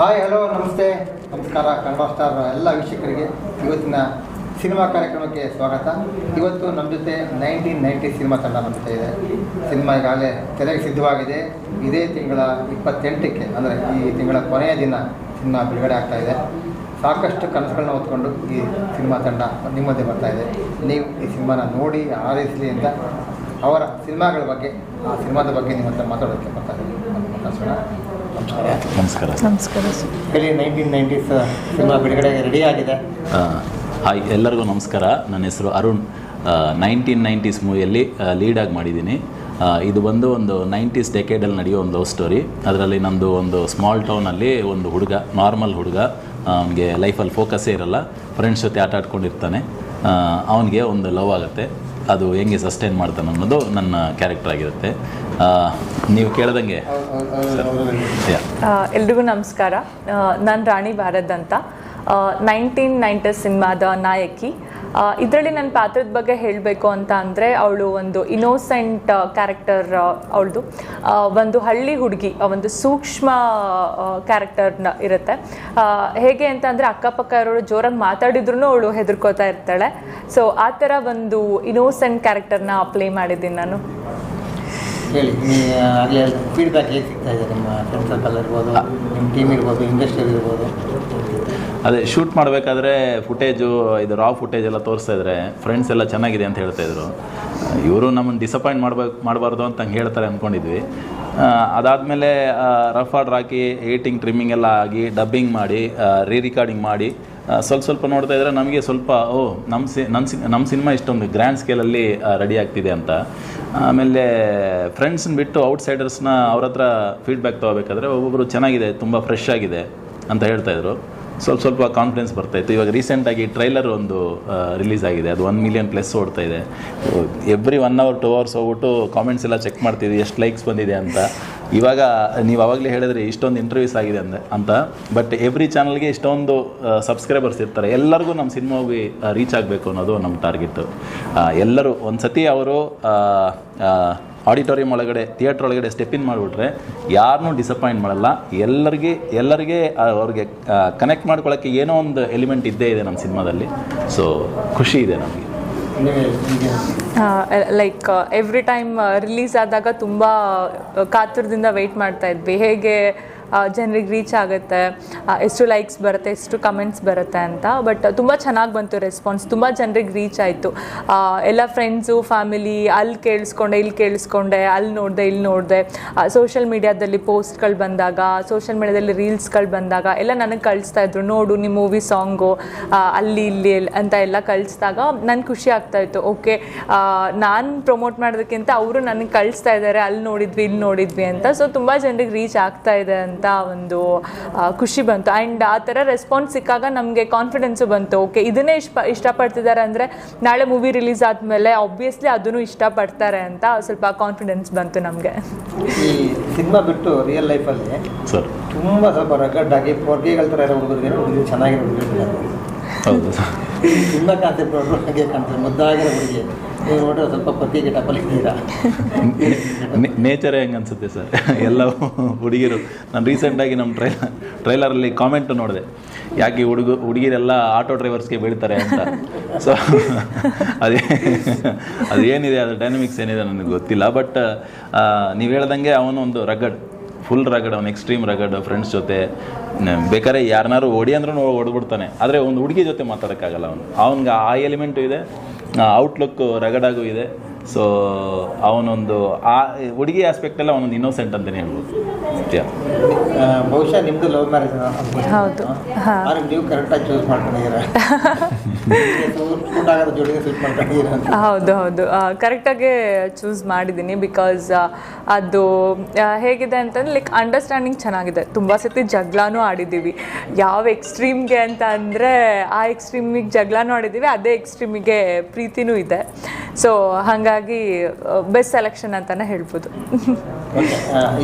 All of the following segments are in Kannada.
ಹಾಯ್, ಹಲೋ, ನಮಸ್ತೆ. ನಮಸ್ಕಾರ, ಕನ್ನಡ ಸ್ಟಾರ್ ಎಲ್ಲ ವೀಕ್ಷಕರಿಗೆ ಇವತ್ತಿನ ಸಿನಿಮಾ ಕಾರ್ಯಕ್ರಮಕ್ಕೆ ಸ್ವಾಗತ. ಇವತ್ತು ನಮ್ಮ ಜೊತೆ ನೈನ್ಟೀನ್ ನೈಂಟಿ ಸಿನಿಮಾ ತಂಡ ನಮ್ಮ ಜೊತೆ ಇದೆ. ಸಿನಿಮಾ ಈಗಾಗಲೇ ತೆರೆಗೆ ಸಿದ್ಧವಾಗಿದೆ. ಇದೇ ತಿಂಗಳ ಇಪ್ಪತ್ತೆಂಟಕ್ಕೆ, ಅಂದರೆ ಈ ತಿಂಗಳ ಕೊನೆಯ ದಿನ ಸಿನಿಮಾ ಬಿಡುಗಡೆ ಆಗ್ತಾಯಿದೆ ಸಾಕಷ್ಟು ಕನಸುಗಳನ್ನ ಹೊತ್ಕೊಂಡು ಈ ಸಿನಿಮಾ ತಂಡ ನಿಮ್ಮದೇ ಬರ್ತಾಯಿದೆ ನೀವು ಈ ಸಿನಿಮಾನ ನೋಡಿ ಆರೈಸಲಿ ಅಂತ ಅವರ ಸಿನಿಮಾಗಳ ಬಗ್ಗೆ, ಆ ಸಿನಿಮಾದ ಬಗ್ಗೆ ನಿಮ್ಮ ಹತ್ರ ಮಾತಾಡೋಕ್ಕೆ ಬರ್ತಾ ಇದ್ದೀನಿ ನಮಸ್ಕಾರ. ನಮಸ್ಕಾರ. ನಮಸ್ಕಾರ. ಸರ್ ಹೇಳಿ ನೈನ್ಟೀನ್ ನೈಂಟೀಸ್ ಸಿನಿಮಾ ಬಿಡುಗಡೆಗೆ ರೆಡಿ ಆಗಿದೆ? ಹಾಯ್ ಎಲ್ಲರಿಗೂ ನಮಸ್ಕಾರ. ನನ್ನ ಹೆಸರು ಅರುಣ್. ನೈನ್ಟೀನ್ ನೈಂಟೀಸ್ ಮೂವಿಯಲ್ಲಿ ಲೀಡಾಗಿ ಮಾಡಿದ್ದೀನಿ. ಇದು ಬಂದು ಒಂದು ನೈಂಟೀಸ್ ಡೆಕೇಡಲ್ಲಿ ನಡೆಯೋ ಒಂದು ಲವ್ ಸ್ಟೋರಿ ಅದರಲ್ಲಿ ನಮ್ಮದು ಒಂದು ಸ್ಮಾಲ್ ಟೌನಲ್ಲಿ ಒಂದು ಹುಡುಗ ನಾರ್ಮಲ್ ಹುಡುಗ ಅವನಿಗೆ ಲೈಫಲ್ಲಿ ಫೋಕಸ್ಸೇ ಇರಲ್ಲ. ಫ್ರೆಂಡ್ಸ್ ಜೊತೆ ಆಟ ಆಡ್ಕೊಂಡಿರ್ತಾನೆ. ಅವನಿಗೆ ಒಂದು ಲವ್ ಆಗುತ್ತೆ. ಅದು ಹೆಂಗೆ ಸಸ್ಟೈನ್ ಮಾಡ್ತಾನೆ ಅನ್ನೋದು ನನ್ನ ಕ್ಯಾರೆಕ್ಟರ್ ಆಗಿರುತ್ತೆ. ನೀವು ಕೇಳ್ದಂಗೆ. ಯಾ ಎಲ್ರಿಗೂ ನಮಸ್ಕಾರ. ನಾನು ರಾಣಿ ಭಾರತ್ ಅಂತ. ನೈನ್ಟೀನ್ ನೈಂಟಿ ಸಿನಿಮಾದ ನಾಯಕಿ. ಇದರಲ್ಲಿ ನನ್ನ ಪಾತ್ರದ ಬಗ್ಗೆ ಹೇಳಬೇಕು ಅಂತ ಅಂದರೆ ಅವಳು ಒಂದು ಇನೋಸೆಂಟ್ ಕ್ಯಾರೆಕ್ಟರ್ ಅವಳದು. ಒಂದು ಹಳ್ಳಿ ಹುಡುಗಿ ಒಂದು ಸೂಕ್ಷ್ಮ ಕ್ಯಾರೆಕ್ಟರ್ನ ಇರುತ್ತೆ. ಹೇಗೆ ಅಂತ ಅಂದರೆ ಅಕ್ಕಪಕ್ಕ ಇರೋಳು ಜೋರಾಗಿ ಮಾತಾಡಿದ್ರು ಅವಳು ಹೆದರ್ಕೋತಾ ಇರ್ತಾಳೆ. ಸೊ ಆ ಥರ ಒಂದು ಇನೋಸೆಂಟ್ ಕ್ಯಾರೆಕ್ಟರ್ನ ಪ್ಲೇ ಮಾಡಿದ್ದೀನಿ ನಾನು. ಹೇಳಿ, ನೀ ಆಗಲೇ ಫೀಡ್ಬ್ಯಾಕ್ ಹೇಗೆ ಸಿಗ್ತಾ ಇದೆ ನಿಮ್ಮ ಫ್ರೆಂಡ್ ಸರ್ಕಲ್ ಇರ್ಬೋದು, ನಿಮ್ಮ ಟೀಮ್ ಇರ್ಬೋದು ಇರ್ಬೋದು? ಅದೇ ಶೂಟ್ ಮಾಡಬೇಕಾದ್ರೆ ಫುಟೇಜು ಇದು ರಾ ಫುಟೇಜ್ ಎಲ್ಲ ತೋರಿಸ್ತಾ ಇದ್ರೆ ಫ್ರೆಂಡ್ಸ್ ಎಲ್ಲ ಚೆನ್ನಾಗಿದೆ ಅಂತ ಹೇಳ್ತಾ ಇದ್ರು. ಇವರು ನಮ್ಮನ್ನು ಡಿಸಪಾಯಿಂಟ್ ಮಾಡ್ಬೇಕು, ಮಾಡಬಾರ್ದು ಅಂತ ಹಂಗೆ ಹೇಳ್ತಾರೆ ಅಂದ್ಕೊಂಡಿದ್ವಿ ಅದಾದಮೇಲೆ ರಫ್ ಆರ್ಡ್ರ್ ಹಾಕಿ ಏಟಿಂಗ್ ಟ್ರಿಮ್ಮಿಂಗ್ ಎಲ್ಲ ಆಗಿ ಡಬ್ಬಿಂಗ್ ಮಾಡಿ ರೀ ರಿಕಾರ್ಡಿಂಗ್ ಮಾಡಿ ಸ್ವಲ್ಪ ಸ್ವಲ್ಪ ನೋಡ್ತಾ ಇದ್ರೆ ನಮಗೆ ಸ್ವಲ್ಪ, ಓ ನಮ್ಮ ಸಿ ನನ್ನ ಸಿ ನಮ್ಮ ಸಿನಿಮಾ ಇಷ್ಟೊಂದು ಗ್ರ್ಯಾಂಡ್ ಸ್ಕೇಲಲ್ಲಿ ರೆಡಿ ಆಗ್ತಿದೆ ಅಂತ. ಆಮೇಲೆ ಫ್ರೆಂಡ್ಸನ್ನ ಬಿಟ್ಟು ಔಟ್ಸೈಡರ್ಸ್ನ ಅವ್ರ ಹತ್ರ ಫೀಡ್ಬ್ಯಾಕ್ ತೊಗೋಬೇಕಾದ್ರೆ ಒಬ್ಬೊಬ್ಬರು ಚೆನ್ನಾಗಿದೆ, ತುಂಬ ಫ್ರೆಶ್ ಆಗಿದೆ ಅಂತ ಹೇಳ್ತಾ ಇದ್ರು. ಸ್ವಲ್ಪ ಸ್ವಲ್ಪ ಕಾನ್ಫಿಡೆನ್ಸ್ ಬರ್ತಾ ಇತ್ತು. ಇವಾಗ ರೀಸೆಂಟಾಗಿ ಟ್ರೈಲರ್ ಒಂದು ರಿಲೀಸ್ ಆಗಿದೆ. ಅದು ಒನ್ ಮಿಲಿಯನ್ ಪ್ಲಸ್ ಓಡ್ತಾ ಇದೆ. Every one hour two hours ಹೋಗ್ಬಿಟ್ಟು ಕಾಮೆಂಟ್ಸ್ ಎಲ್ಲ ಚೆಕ್ ಮಾಡ್ತಿದ್ವಿ, ಎಷ್ಟು ಲೈಕ್ಸ್ ಬಂದಿದೆ ಅಂತ. ಇವಾಗ ನೀವು ಆವಾಗಲೇ ಹೇಳಿದ್ರಿ ಇಷ್ಟೊಂದು ಇಂಟರ್ವ್ಯೂಸ್ ಆಗಿದೆ ಅಂದೆ ಅಂತ. ಬಟ್ ಎವ್ರಿ ಚಾನಲ್ಗೆ ಇಷ್ಟೊಂದು ಸಬ್ಸ್ಕ್ರೈಬರ್ಸ್ ಇರ್ತಾರೆ. ಎಲ್ಲರಿಗೂ ನಮ್ಮ ಸಿನಿಮಾ ರೀಚ್ ಆಗಬೇಕು ಅನ್ನೋದು ನಮ್ಮ ಟಾರ್ಗೆಟ್ ಎಲ್ಲರೂ ಒಂದು ಸತಿ ಅವರು ಆಡಿಟೋರಿಯಂ ಒಳಗಡೆ ಥಿಯೇಟ್ರ್ ಒಳಗಡೆ ಸ್ಟೆಪ್ ಇನ್ ಮಾಡಿಬಿಟ್ರೆ ಯಾರನ್ನೂ ಡಿಸಪಾಯಿಂಟ್ ಮಾಡಲ್ಲ. ಎಲ್ಲರಿಗೆ ಎಲ್ಲರಿಗೆ ಅವ್ರಿಗೆ ಕನೆಕ್ಟ್ ಮಾಡ್ಕೊಳ್ಳೋಕ್ಕೆ ಏನೋ ಒಂದು ಎಲಿಮೆಂಟ್ ಇದ್ದೇ ಇದೆ ನಮ್ಮ ಸಿನಿಮಾದಲ್ಲಿ ಸೊ ಖುಷಿ ಇದೆ ನಿಮಗೆ ಲೈಕ್ ಎವ್ರಿ ಟೈಮ್ ರಿಲೀಸ್ ಆದಾಗ ತುಂಬ ಕಾತುರದಿಂದ ವೆಯ್ಟ್ ಮಾಡ್ತಾ ಇದ್ವಿ. ಹೇಗೆ ಜನರಿಗೆ ರೀಚ್ ಆಗುತ್ತೆ. ಎಷ್ಟು ಲೈಕ್ಸ್ ಬರುತ್ತೆ, ಎಷ್ಟು ಕಮೆಂಟ್ಸ್ ಬರುತ್ತೆ ಅಂತ. ಬಟ್ ತುಂಬ ಚೆನ್ನಾಗಿ ಬಂತು ರೆಸ್ಪಾನ್ಸ್ ತುಂಬ ಜನರಿಗೆ ರೀಚ್ ಆಯಿತು. ಎಲ್ಲ ಫ್ರೆಂಡ್ಸು ಫ್ಯಾಮಿಲಿ ಅಲ್ಲಿ ಕೇಳಿಸ್ಕೊಂಡೆ ಇಲ್ಲಿ ಕೇಳಿಸ್ಕೊಂಡೆ ಅಲ್ಲಿ ನೋಡಿದೆ ಇಲ್ಲಿ ನೋಡಿದೆ. ಸೋಷಿಯಲ್ ಮೀಡಿಯಾದಲ್ಲಿ ಪೋಸ್ಟ್ಗಳು ಬಂದಾಗ ಸೋಷಿಯಲ್ ಮೀಡಿಯಾದಲ್ಲಿ ರೀಲ್ಸ್ಗಳು ಬಂದಾಗ ಎಲ್ಲ ನನಗೆ ಕಳಿಸ್ತಾ ಇದ್ರು. ನೋಡು ನಿಮ್ಮ ಮೂವಿ ಸಾಂಗು ಅಲ್ಲಿ, ಇಲ್ಲಿ ಅಂತ ಎಲ್ಲ ಕಳಿಸಿದಾಗ ನನ್ಗೆ ಖುಷಿ ಆಗ್ತಾ ಇತ್ತು. ಓಕೆ ನಾನು ಪ್ರಮೋಟ್ ಮಾಡೋದಕ್ಕಿಂತ ಅವರು ನನಗೆ ಕಳಿಸ್ತಾ ಇದ್ದಾರೆ ಅಲ್ಲಿ ನೋಡಿದ್ವಿ ಇಲ್ಲಿ ನೋಡಿದ್ವಿ ಅಂತ. ಸೊ ತುಂಬ ಜನರಿಗೆ ರೀಚ್ ಆಗ್ತಾ ಇದೆ ಅಂತ. ಒಂದು ಖುಷಿ ಬಂತು. ಆ್ಯಂಡ್ ಆ ಥರ ರೆಸ್ಪಾನ್ಸ್ ಸಿಕ್ಕಾಗ ನಮಗೆ ಕಾನ್ಫಿಡೆನ್ಸು ಬಂತು. ಓಕೆ ಇದನ್ನೇ ಇಷ್ಟ ಇಷ್ಟಪಡ್ತಿದ್ದಾರೆ ಅಂದರೆ ನಾಳೆ ಮೂವಿ ರಿಲೀಸ್ ಆದಮೇಲೆ ಆಬ್ವಿಯಸ್ಲಿ ಅದನ್ನು ಇಷ್ಟಪಡ್ತಾರೆ ಅಂತ ಸ್ವಲ್ಪ ಕಾನ್ಫಿಡೆನ್ಸ್ ಬಂತು ನಮಗೆ. ಈ ಸಿನಿಮಾ ಬಿಟ್ಟು ರಿಯಲ್ ಲೈಫಲ್ಲಿ ಸರ್. ತುಂಬ ಸ್ವಲ್ಪ ರೆಕಾರ್ಡ್ ಆಗಿ ಪೊರ್ಗೆಗಳ ಥರ ಇರೋ ಹುಡುಗರಿಗೆ ಚೆನ್ನಾಗಿರೋ ಹುಡುಗರು ಹೌದು. ತುಂಬ ಕಾನ್ಸೆಪ್ಟ್ ಹಾಗೆ ಕಾಣ್ತದೆ. ಮುದ್ದಾಗಿರೋ ಹುಡುಗಿ. ನೀವು ಸ್ವಲ್ಪ ನೇಚರೇ ಹೆಂಗೆ ಅನ್ಸುತ್ತೆ ಸರ್? ಎಲ್ಲ ಹುಡುಗಿರು. ನಾನು ರೀಸೆಂಟಾಗಿ ನಮ್ಮ ಟ್ರೈಲರ್ ಟ್ರೈಲರಲ್ಲಿ ಕಾಮೆಂಟ್ ನೋಡಿದೆ. ಯಾಕೆ ಹುಡುಗ ಹುಡುಗಿರೆಲ್ಲ ಆಟೋ ಡ್ರೈವರ್ಸ್ಗೆ ಬೀಳ್ತಾರೆ ಅಂತ. ಸೊ ಅದೇ ಅದೇನಿದೆ ಅದು ಡೈನಮಿಕ್ಸ್ ಏನಿದೆ ನನಗೆ ಗೊತ್ತಿಲ್ಲ. ಬಟ್ ನೀವು ಹೇಳ್ದಂಗೆ ಅವನು ಒಂದು ರಗಡ್. ಫುಲ್ ರಗಡ್ ಅವ್ನು ಎಕ್ಸ್ಟ್ರೀಮ್ ರಗಡ್ ಫ್ರೆಂಡ್ಸ್ ಜೊತೆ ಬೇಕಾದ್ರೆ ಯಾರನ್ನಾರು ಹೊಡಿ ಅಂದ್ರೂ ಹೊಡೆದ್ಬಿಡ್ತಾನೆ ಆದರೆ ಒಂದು ಹುಡುಗಿ ಜೊತೆ ಮಾತಾಡೋಕ್ಕಾಗಲ್ಲ ಅವನು. ಅವನಿಗೆ ಆ ಎಲಿಮೆಂಟು ಇದೆ ಔಟ್ಲುಕ್ ರಗಡಾಗೂ ಇದೆ. ಸೊ ಅವನೊಂದು ಆ ಹುಡುಗಿ ಆಸ್ಪೆಕ್ಟಲ್ಲಿ ಅವನೊಂದು ಇನ್ನೋಸೆಂಟ್ ಅಂತಲೇ ಹೇಳ್ಬೋದು. ಸತ್ಯ. ಬಹುಶಃ ನಿಮ್ಮದು ಲವ್ ಮ್ಯಾರೇಜ್ ಹೌದು. ನೀವು ಕರೆಕ್ಟಾಗಿ ಚೂಸ್ ಮಾಡ್ಕೊಂಡಿದ್ದೀರಾ? ಹೌದು ಹೌದು. ಕರೆಕ್ಟಾಗಿ ಚೂಸ್ ಮಾಡಿದ್ದೀನಿ ಬಿಕಾಸ್ ಅದು ಹೇಗಿದೆ ಅಂತಂದ್ರೆ ಲೈಕ್ ಅಂಡರ್ಸ್ಟ್ಯಾಂಡಿಂಗ್ ಚೆನ್ನಾಗಿದೆ. ತುಂಬ ಸತಿ ಜಗಳನೂ ಆಡಿದ್ದೀವಿ. ಯಾವ ಎಕ್ಸ್ಟ್ರೀಮ್ಗೆ ಅಂತ ಅಂದರೆ ಆ ಎಕ್ಸ್ಟ್ರೀಮಿಗೆ ಜಗಳನೂ ಆಡಿದ್ದೀವಿ. ಅದೇ ಎಕ್ಸ್ಟ್ರೀಮಿಗೆ ಪ್ರೀತಿನೂ ಇದೆ. ಸೊ ಹಾಗಾಗಿ ಬೆಸ್ಟ್ ಸೆಲೆಕ್ಷನ್ ಅಂತಾನೆ ಹೇಳ್ಬೋದು.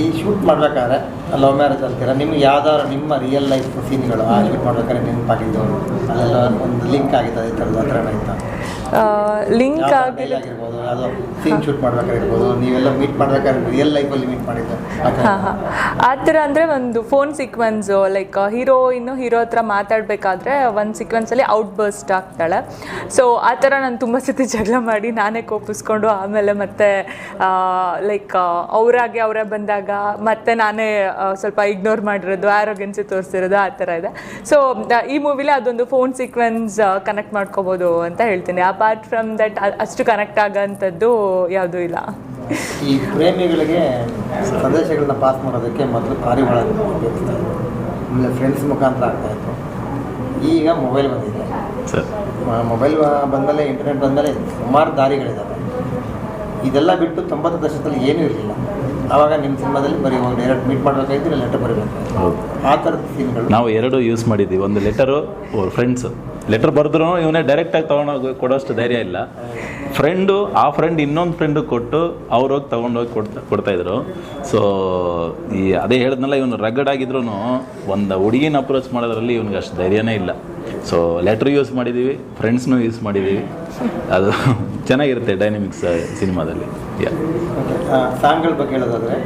ಈ ಶೂಟ್ ಮಾಡ್ಬೇಕಾದ್ರೆ ಲವ್ ಮ್ಯಾರೇಜ್ ಅಂತೀರ ನಿಮ್ಗೆ ಯಾವ್ದಾದ್ರು ನಿಮ್ಮ ರಿಯಲ್ ಲೈಫ್ ಸೀನ್ಗಳು ಆ ಶೂಟ್ ಮಾಡ್ಬೇಕಾದ್ರೆ ನೆನಪಾಗಿದ್ದು ಅಲ್ಲೆಲ್ಲ ಒಂದು ಲಿಂಕ್ ಆಗಿದೆ ಈ ಥರದ ಥರ ಆಯ್ತಾ ಲಿಂಕ್ ಯಾವ್ದಾದ್ರು ಆಗಿ dialogue ಇರ್ಬೋದು ಯಾವುದೋ ಸೀನ್ ಶೂಟ್ ಮಾಡ್ಬೇಕಾಗಿರ್ಬೋದು ನೀವೆಲ್ಲ ಮೀಟ್ ಮಾಡ್ಬೇಕಾದ್ರೆ ರಿಯಲ್ ಲೈಫಲ್ಲಿ ಮೀಟ್ ಮಾಡಿದ್ದು. ಆ ಥರ. ಹಾಂ ಹಾಂ. ಆ ಥರ ಅಂದರೆ ಒಂದು ಫೋನ್ ಸೀಕ್ವೆನ್ಸ್ ಲೈಕ್ ಹೀರೋ ಇನ್ನು ಹೀರೋ ಹತ್ರ ಮಾತಾಡಬೇಕಾದ್ರೆ ಒಂದು ಸೀಕ್ವೆನ್ಸಲ್ಲಿ ಔಟ್ ಬರ್ಸ್ಟ್ ಆಗ್ತಾಳೆ. ಸೊ ಆ ಥರ ನಾನು ತುಂಬ ಸತಿ ಜಗಳ ಮಾಡಿ ನಾನೇ ಕೋಪಿಸ್ಕೊಂಡು ಆಮೇಲೆ ಮತ್ತೆ ಲೈಕ್ ಅವರಾಗೆ ಅವರೇ ಬಂದಾಗ ಮತ್ತೆ ನಾನೇ ಸ್ವಲ್ಪ ಇಗ್ನೋರ್ ಮಾಡಿರೋದು ಆರೋಗ್ಯನ್ಸಿ ತೋರಿಸಿರೋದು ಆ ಥರ ಇದೆ. ಸೊ ಈ ಮೂವಿಲಿ ಅದೊಂದು ಫೋನ್ ಸೀಕ್ವೆನ್ಸ್ ಕನೆಕ್ಟ್ ಮಾಡ್ಕೋಬೋದು ಅಂತ ಹೇಳ್ತೀನಿ. ಅಪಾರ್ಟ್ ಫ್ರಮ್ ದಟ್ ಅಷ್ಟು ಕನೆಕ್ಟ್ ಆಗೋಂಥದ್ದು ಯಾವುದೂ ಇಲ್ಲ. ಈ ಪ್ರೇಮಿಗಳಿಗೆ ಸಂದೇಶಗಳನ್ನ ಪಾಸ್ ಮಾಡೋದಕ್ಕೆ ಮೊದಲು ಪಾರಿವಾಳ ಉಪಯೋಗಿಸ್ತಾ ಆಮೇಲೆ ಫ್ರೆಂಡ್ಸ್ ಮುಖಾಂತರ ಆಗ್ತಾ ಇತ್ತು. ಈಗ ಮೊಬೈಲ್ ಬಂದಿದೆ. ಸರ್. ಮೊಬೈಲ್ ಬಂದಮೇಲೆ ಇಂಟರ್ನೆಟ್ ಬಂದಮೇಲೆ ಸುಮಾರು ದಾರಿಗಳಿದ್ದಾವೆ ಇದೆಲ್ಲ ಬಿಟ್ಟು ತೊಂಬತ್ತು ದಶಕದಲ್ಲಿ ಏನೂ ಇರಲಿಲ್ಲ. ಆವಾಗ ನಿಮ್ಮ ಸಿನಿಮಾದಲ್ಲಿ ಬರೀ ಒಂದು ಎರಡು ಮೀಟ್ ಮಾಡಬೇಕಾಗಿದ್ರೆ ಲೆಟರ್ ಬರೀಬೇಕು ಆ ಥರದ ಸೀನ್ಗಳು ನಾವು ಎರಡು ಯೂಸ್ ಮಾಡಿದ್ದೀವಿ ಒಂದು ಲೆಟರು ಫ್ರೆಂಡ್ಸು ಲೆಟರ್ ಬರೆದ್ರು ಇವನೇ ಡೈರೆಕ್ಟಾಗಿ ತೊಗೊಂಡೋಗಿ ಕೊಡೋಷ್ಟು ಧೈರ್ಯ ಇಲ್ಲ. ಫ್ರೆಂಡು ಆ ಫ್ರೆಂಡ್ ಇನ್ನೊಂದು ಫ್ರೆಂಡು ಕೊಟ್ಟು ಅವ್ರು ಹೋಗಿ ತೊಗೊಂಡೋಗಿ ಕೊಡ್ತಾ ಕೊಡ್ತಾಯಿದ್ರು ಸೊ ಈ ಅದೇ ಹೇಳಿದ್ನಲ್ಲ ಇವನು ರಗಡ್ ಆಗಿದ್ರು ಒಂದು ಹುಡುಗಿನ ಅಪ್ರೋಚ್ ಮಾಡೋದ್ರಲ್ಲಿ ಇವನಿಗೆ ಅಷ್ಟು ಧೈರ್ಯನೇ ಇಲ್ಲ. ಸೊ ಲೆಟ್ರ್ ಯೂಸ್ ಮಾಡಿದ್ದೀವಿ ಫ್ರೆಂಡ್ಸ್ನೂ ಯೂಸ್ ಮಾಡಿದ್ದೀವಿ ಅದು ಚೆನ್ನಾಗಿರುತ್ತೆ ಡೈನಮಿಕ್ಸ್ ಸಿನಿಮಾದಲ್ಲಿ. ಯಾ ಸಾಂಗ್ಗಳ ಬಗ್ಗೆ ಹೇಳೋದಾದ್ರೆ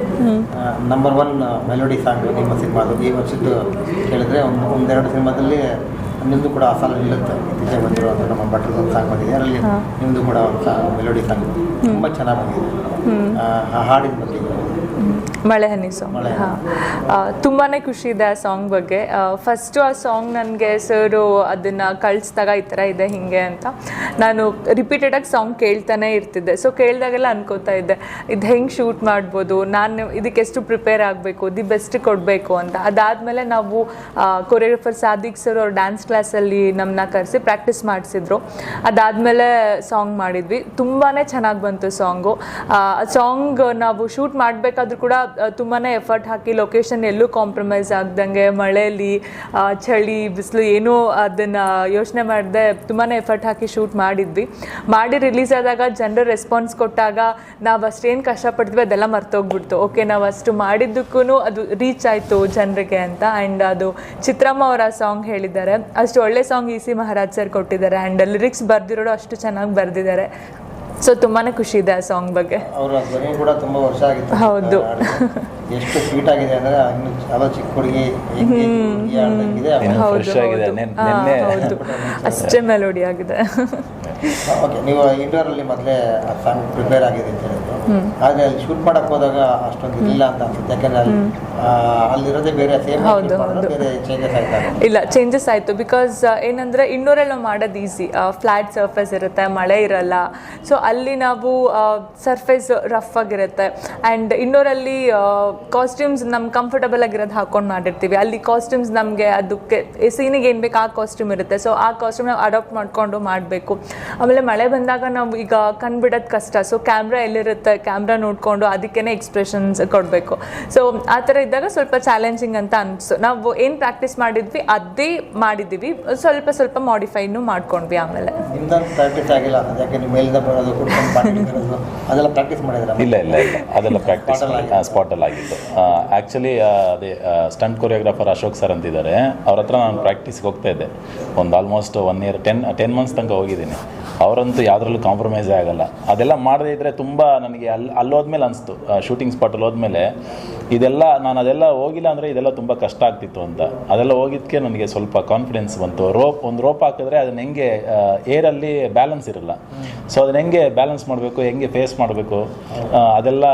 ನಂಬರ್ ಒನ್ ಮೆಲೋಡಿ ಸಾಂಗ್ ನಿಮ್ಮ ಸಿನಿಮಾದ. ಈ ವರ್ಷದ್ದು ಕೇಳಿದ್ರೆ ಒಂದು ಒಂದೆರಡು ಸಿನಿಮಾದಲ್ಲಿ ನಿಮ್ಮದು ಕೂಡ ಆ ಸಾಲ ನಿಲ್ಲುತ್ತೆ ಇತ್ತೀಚೆ ಬಂದಿರೋದು ನಮ್ಮ ಭಟ್ರದ ಒಂದು ಸಾಂಗ್ ಬಂದಿದೆ. ಅದರಲ್ಲಿ ನಿಮ್ಮದು ಕೂಡ ಒಂದು ಸಾಂಗ್ ಮೆಲೋಡಿ ಸಾಂಗ್ ತುಂಬ ಚೆನ್ನಾಗಿ ಬಂದಿದೆ. ಆ, ಆ ಹಾಡಿನ ಬಗ್ಗೆ ಮಳೆ ಹನಿ ಸಾಂಗ್ ಹಾಂ. ತುಂಬಾ ಖುಷಿ ಇದೆ ಆ ಸಾಂಗ್ ಬಗ್ಗೆ. ಫಸ್ಟು ಆ ಸಾಂಗ್ ನನಗೆ ಸರ್ ಅದನ್ನು ಕಳಿಸ್ದಾಗ ಈ ಥರ ಇದೆ ಹಿಂಗೆ ಅಂತ. ನಾನು ರಿಪೀಟೆಡಾಗಿ ಸಾಂಗ್ ಕೇಳ್ತಾನೆ ಇರ್ತಿದ್ದೆ. ಸೊ ಕೇಳಿದಾಗೆಲ್ಲ ಅನ್ಕೋತಾ ಇದ್ದೆ. ಇದು ಹೆಂಗೆ ಶೂಟ್ ಮಾಡ್ಬೋದು? ನಾನು ಇದಕ್ಕೆ ಎಷ್ಟು ಪ್ರಿಪೇರ್ ಆಗಬೇಕು? ದಿ ಬೆಸ್ಟ್ ಕೊಡಬೇಕು ಅಂತ. ಅದಾದಮೇಲೆ ನಾವು ಕೊರಿಯೋಗ್ರಫರ್ ಸಾದಿಕ್ ಸರ್ ಅವ್ರ ಡ್ಯಾನ್ಸ್ ಕ್ಲಾಸಲ್ಲಿ ನಮ್ಮನ್ನ ಕರೆಸಿ ಪ್ರಾಕ್ಟೀಸ್ ಮಾಡಿಸಿದ್ರು. ಅದಾದಮೇಲೆ ಸಾಂಗ್ ಮಾಡಿದ್ವಿ. ತುಂಬಾ ಚೆನ್ನಾಗಿ ಬಂತು ಸಾಂಗು ಸಾಂಗ್ ನಾವು ಶೂಟ್ ಮಾಡಬೇಕಾದ್ರೂ ಕೂಡ ತುಂಬಾ ಎಫರ್ಟ್ ಹಾಕಿ ಲೊಕೇಶನ್ ಎಲ್ಲೂ ಕಾಂಪ್ರಮೈಸ್ ಆಗ್ದಂಗೆ ಮಳೆಯಲ್ಲಿ ಚಳಿ, ಬಿಸಿಲು ಏನೂ ಅದನ್ನು ಯೋಚನೆ ಮಾಡದೆ ತುಂಬಾ ಎಫರ್ಟ್ ಹಾಕಿ ಶೂಟ್ ಮಾಡಿದ್ವಿ. ಮಾಡಿ ರಿಲೀಸ್ ಆದಾಗ ಜನರು ರೆಸ್ಪಾನ್ಸ್ ಕೊಟ್ಟಾಗ ನಾವು ಅಷ್ಟೇನು ಕಷ್ಟಪಡ್ತೀವಿ, ಅದೆಲ್ಲ ಮರ್ತೋಗ್ಬಿಡ್ತು. ಓಕೆ ನಾವು ಅಷ್ಟು ಮಾಡಿದ್ದಕ್ಕೂ ಅದು ರೀಚ್ ಆಯಿತು ಜನರಿಗೆ ಅಂತ. ಆ್ಯಂಡ್ ಅದು ಚಿತ್ರಮ್ಮ ಅವರ ಸಾಂಗ್ ಹೇಳಿದ್ದಾರೆ. ಅಷ್ಟು ಒಳ್ಳೆ song E C Maharaj sir ಕೊಟ್ಟಿದ್ದಾರೆ. ಆ್ಯಂಡ್ ಲಿರಿಕ್ಸ್ ಬರೆದಿರೋಡು ಅಷ್ಟು ಚೆನ್ನಾಗಿ ಬರೆದಿದ್ದಾರೆ. ಸೊ ತುಂಬಾನೇ ಖುಷಿ ಇದೆ ಆ ಸಾಂಗ್ ಬಗ್ಗೆ. ಅವರ ಧ್ವನಿ ಕೂಡ ತುಂಬ ವರ್ಷ ಆಗಿತ್ತು. ಹೌದು. ಎಷ್ಟು ಸ್ವೀಟ್ ಆಗಿದೆ ಅಂದ್ರೆ ಇನ್ನು ಚಿಕ್ಕ ಹುಡುಗಿ ಹೌದು ಆಗಿದೆ. ಹೌದು. ನೆನ್ನೆ ಅಷ್ಟೇ ಮೆಲೋಡಿ ಆಗಿದೆ. ಓಕೆ ನೀವು ಇಂಡೋರಲ್ಲಿ ಮೊದಲೇ ಆ ಸಾಂಗ್ ಪ್ರಿಪೇರ್ ಆಗಿದೆ ಅಂತ ಹೇಳಿದ್ರು ಆದರೆ ಅಲ್ಲಿ ಶೂಟ್ ಮಾಡಕ್ ಹೋದಾಗ ಅಷ್ಟೊಂದು ಇಲ್ಲ ಅಂತ ಅನ್ಸುತ್ತೆ. ಯಾಕಂದ್ರೆ ಅಲ್ಲಿ ಹೌದು, ಹೌದು. ಇಲ್ಲ ಚೇಂಜಸ್ ಆಯಿತು. ಬಿಕಾಸ್ ಏನಂದ್ರೆ ಇನ್ನೂರಲ್ಲಿ ನಾವು ಮಾಡೋದು ಈಸಿ ಫ್ಲ್ಯಾಟ್ ಸರ್ಫೇಸ್ ಇರುತ್ತೆ ಮಳೆ ಇರಲ್ಲ. ಸೊ ಅಲ್ಲಿ ನಾವು ಸರ್ಫೇಸ್ ರಫ್ ಆಗಿರುತ್ತೆ. ಆ್ಯಂಡ್ ಇನ್ನೂರಲ್ಲಿ ಕಾಸ್ಟ್ಯೂಮ್ಸ್ ನಮ್ಮ ಕಂಫರ್ಟಬಲ್ ಆಗಿರೋದು ಹಾಕೊಂಡು ಮಾಡಿರ್ತೀವಿ. ಅಲ್ಲಿ ಕಾಸ್ಟ್ಯೂಮ್ಸ್ ನಮಗೆ ಅದಕ್ಕೆ ಸೀನಿಗೆ ಏನು ಬೇಕು ಆ ಕಾಸ್ಟ್ಯೂಮ್ ಇರುತ್ತೆ. ಸೊ ಆ ಕಾಸ್ಟ್ಯೂಮ್ ನಾವು ಅಡಾಪ್ಟ್ ಮಾಡಿಕೊಂಡು ಮಾಡಬೇಕು. ಆಮೇಲೆ ಮಳೆ ಬಂದಾಗ ನಾವು ಈಗ ಕಂಡುಬಿಡೋದು ಕಷ್ಟ. ಸೊ ಕ್ಯಾಮ್ರಾ ಎಲ್ಲಿರುತ್ತೆ? ಕ್ಯಾಮ್ರಾ ನೋಡಿಕೊಂಡು ಅದಕ್ಕೇ ಎಕ್ಸ್ಪ್ರೆಷನ್ಸ್ ಕೊಡಬೇಕು. ಸೊ ಆ ಥರ ಇದ್ದಾಗ ಸ್ವಲ್ಪ ಚಾಲೆಂಜಿಂಗ್ ಅಂತ ಅನಿಸ್ತು ನಾವು ಏನು ಪ್ರಾಕ್ಟೀಸ್ ಮಾಡಿದ್ವಿ ಅದೇ ಮಾಡಿದ್ದೀವಿ. ಸ್ವಲ್ಪ ಸ್ವಲ್ಪ ಮಾಡಿಫೈನು ಮಾಡ್ಕೊಂಡ್ವಿ ಆಮೇಲೆ. ಪ್ರಾಕ್ಟೀಸ್ ಆಗಿಲ್ಲ. ಅದೆಲ್ಲ ಪ್ರಾಕ್ಟೀಸ್ ಮಾಡಿದ್ರೆ ಇಲ್ಲ ಇಲ್ಲ ಇಲ್ಲ. ಅದೆಲ್ಲ ಪ್ರಾಕ್ಟೀಸ್ ಸ್ಪಾಟಲ್ಲಿ ಆಗಿತ್ತು. ಆ್ಯಕ್ಚುಲಿ ಅದೇ ಸ್ಟಂಟ್ ಕೊರಿಯೋಗ್ರಾಫರ್ ಅಶೋಕ್ ಸರ್ ಅಂತಿದ್ದಾರೆ. ಅವ್ರ ಹತ್ರ ನಾನು ಪ್ರಾಕ್ಟೀಸ್ಗೆ ಹೋಗ್ತಾ ಇದ್ದೆ. ಒಂದು almost one year ten ten months ತನಕ ಹೋಗಿದ್ದೀನಿ. ಅವರಂತೂ ಯಾವುದ್ರಲ್ಲೂ ಕಾಂಪ್ರಮೈಸ್ ಆಗಲ್ಲ. ಅದೆಲ್ಲ ಮಾಡದೇ ಇದ್ದರೆ ತುಂಬ ನನಗೆ ಅಲ್ಲಿ ಅಲ್ಲೋದ್ಮೇಲೆ ಅನಿಸ್ತು. ಶೂಟಿಂಗ್ ಸ್ಪಾಟಲ್ಲಿ ಹೋದ್ಮೇಲೆ ಇದೆಲ್ಲ ನಾನು ಅದೆಲ್ಲ ಹೋಗಿಲ್ಲ ಅಂದರೆ ಇದೆಲ್ಲ ತುಂಬ ಕಷ್ಟ ಆಗ್ತಿತ್ತು ಅಂತ. ಅದೆಲ್ಲ ಹೋಗಿದ್ಕೆ ನನಗೆ ಸ್ವಲ್ಪ ಕಾನ್ಫಿಡೆನ್ಸ್ ಬಂತು. ರೋಪ್, ಒಂದು ರೋಪ್ ಹಾಕಿದ್ರೆ ಅದನ್ನ ಹೆಂಗೆ ಏರಲ್ಲಿ ಬ್ಯಾಲೆನ್ಸ್ ಇರಲ್ಲ. ಸೊ ಅದನ್ನ ಹೆಂಗೆ ಬ್ಯಾಲೆನ್ಸ್ ಮಾಡಬೇಕು, ಹೆಂಗೆ ಫೇಸ್ ಮಾಡಬೇಕು ಅದೆಲ್ಲ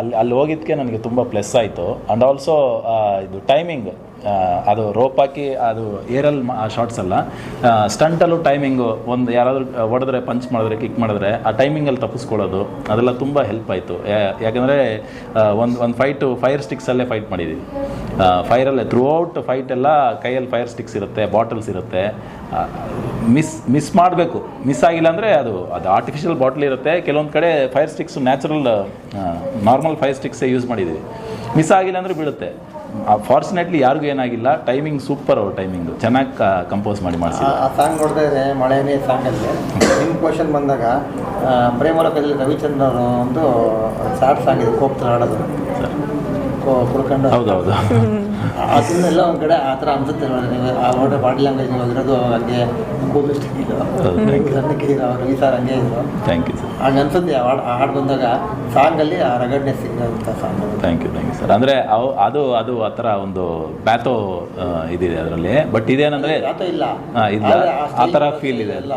ಅಲ್ಲಿ ಅಲ್ಲಿ ಹೋಗಿದ್ಕೆ ನನಗೆ ತುಂಬ ಪ್ಲಸ್ ಆಯಿತು. ಆ್ಯಂಡ್ ಆಲ್ಸೋ ಇದು ಟೈಮಿಂಗ್ ಅದು ರೋಪ್ ಹಾಕಿ ಅದು ಏರಲ್ ಶಾರ್ಟ್ಸ್ ಅಲ್ಲ. ಸ್ಟಂಟಲ್ಲೂ ಟೈಮಿಂಗು ಒಂದು ಯಾರಾದರೂ ಹೊಡೆದ್ರೆ ಪಂಚ್ ಮಾಡಿದ್ರೆ ಕಿಕ್ ಮಾಡಿದ್ರೆ, ಆ ಟೈಮಿಂಗಲ್ಲಿ ತಪ್ಪಿಸ್ಕೊಳ್ಳೋದು, ಅದೆಲ್ಲ ತುಂಬ ಹೆಲ್ಪ್ ಆಯಿತು. ಯಾಕಂದರೆ ಒಂದು ಒಂದು ಫೈಟು ಫೈರ್ ಸ್ಟಿಕ್ಸಲ್ಲೇ ಫೈಟ್ ಮಾಡಿದ್ದೀವಿ ಫೈರಲ್ಲೇ ಥ್ರೂ ಔಟ್ ಫೈಟ್ ಎಲ್ಲ ಕೈಯಲ್ಲಿ ಫೈರ್ ಸ್ಟಿಕ್ಸ್ ಇರುತ್ತೆ ಬಾಟಲ್ಸ್ ಇರುತ್ತೆ. ಮಿಸ್ ಮಿಸ್ ಮಾಡಬೇಕು. ಮಿಸ್ ಆಗಿಲ್ಲ ಅಂದರೆ ಅದು ಅದು ಆರ್ಟಿಫಿಷಿಯಲ್ ಬಾಟ್ಲ್ ಇರುತ್ತೆ. ಕೆಲವೊಂದು ಕಡೆ fire sticks natural normal fire ಸ್ಟಿಕ್ಸೇ use ಮಾಡಿದ್ದೀವಿ ಮಿಸ್ ಆಗಿಲ್ಲ ಅಂದರೆ ಬೀಳುತ್ತೆ. ಫಾರ್ಚುನೇಟ್ಲಿ ಯಾರಿಗೂ ಏನಾಗಿಲ್ಲ. ಟೈಮಿಂಗ್ ಸೂಪರ್ ಅವ್ರ ಟೈಮಿಂಗ್ ಚೆನ್ನಾಗಿ ಕಂಪೋಸ್ ಮಾಡಿ ಮಾಡಿಸಿ ಆ ಸಾಂಗ್ ನೋಡ್ತಾ ಇದ್ರೆ ಮಳೆನೇ ಸಾಂಗಲ್ಲಿ ನಿಮ್ಮ ಕ್ವಶನ್ ಬಂದಾಗ ಪ್ರೇಮಲೋಕದಲ್ಲಿ ರವಿಚಂದ್ರ ಅವರು ಒಂದು ಸ್ಯಾಡ್ ಸಾಂಗ್ ಇದೆ ಕೋಪ್ತರ ಹಾಡೋದು. ಕೋ- ಕುಡ್ಕೊಂಡು ಹೌದೌದು. ಅದನ್ನೆಲ್ಲ ಒಂದು ಕಡೆ ಆ ಥರ ಅನ್ಸುತ್ತೆ ನೋಡಿ ನೀವು. ಆ ನೋಡ್ರೆ ಬಾಡಿ ಲ್ಯಾಂಗ್ವೇಜ್ ನೀವು ಇರೋದು ಹಂಗೆ ಕೂದಲು ಇಲ್ಲ ಅವರು ಈ ಸಾರ್ ಹಂಗೆ ಇದ್ರು. ಥ್ಯಾಂಕ್ ಯು ಸರ್ ಹಾಡು ಹಾಡ್- ಬಂದಾಗ ಸಾಂಗಲ್ಲಿ ಆ ರಗಡ್ನೆ ಸಿಗೋಂಥ song thank you thank you sir ಅಂದರೆ ಅವು ಅದು ಅದು ಆ ಥರ ಒಂದು ಪ್ಯಾಥೋ ಇದಿದೆ ಅದರಲ್ಲಿ. ಬಟ್ ಇದೇನಂದರೆ ಇಲ್ಲ. ಇಲ್ಲ. ಆ ಥರ ಫೀಲ್ ಇದೆ ಅಲ್ಲ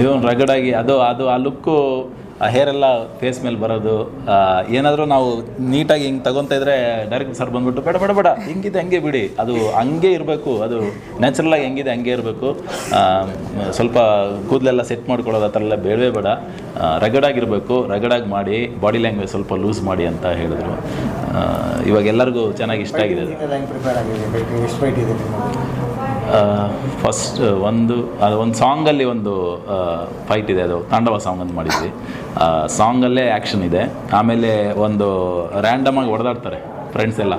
ಇವನ್ ರಗಡಾಗಿ ಅದು ಅದು ಆ ಲುಕ್ಕು ಆ ಹೇರ್ ಎಲ್ಲ ಫೇಸ್ ಮೇಲೆ ಬರೋದು ಏನಾದರೂ ನಾವು ನೀಟಾಗಿ ಹಿಂಗೆ ತಗೊಂತ ಇದ್ರೆ ಡೈರೆಕ್ಟ್ ಸರ್ ಬಂದ್ಬಿಟ್ಟು, ಬೇಡ ಬೇಡ ಬೇಡ, ಹಿಂಗಿದೆ, ಹಂಗೆ ಬಿಡಿ. ಅದು ಹಂಗೆ ಇರಬೇಕು, ಅದು ನ್ಯಾಚುರಲ್ ಆಗಿ ಹೆಂಗಿದೆ, ಹಂಗೆ ಇರಬೇಕು. ಸ್ವಲ್ಪ ಕೂದಲೆಲ್ಲ ಸೆಟ್ ಮಾಡ್ಕೊಳ್ಳೋದು ಆ ಥರ ಎಲ್ಲ ಬೇಡವೇ ಬೇಡ. ರಗಡಾಗಿರಬೇಕು, ರಗಡಾಗಿ ಮಾಡಿ ಬಾಡಿ ಲ್ಯಾಂಗ್ವೇಜ್ ಸ್ವಲ್ಪ ಲೂಸ್ ಮಾಡಿ ಅಂತ ಹೇಳಿದ್ರು. ಇವಾಗ ಎಲ್ಲರಿಗೂ ಚೆನ್ನಾಗಿ ಇಷ್ಟ ಆಗಿದೆ ಫಸ್ಟ್ ಒಂದು ಅದು ಒಂದು ಸಾಂಗಲ್ಲಿ ಒಂದು ಫೈಟ್ ಇದೆ. ಅದು ತಾಂಡವ ಸಾಂಗ್ ಅಂತ ಮಾಡಿದ್ವಿ. ಸಾಂಗಲ್ಲೇ ಆ್ಯಕ್ಷನ್ ಇದೆ. ಆಮೇಲೆ ಒಂದು ರ್ಯಾಂಡಮ್ ಆಗಿ ಹೊಡೆದಾಡ್ತಾರೆ ಫ್ರೆಂಡ್ಸ್ ಎಲ್ಲ.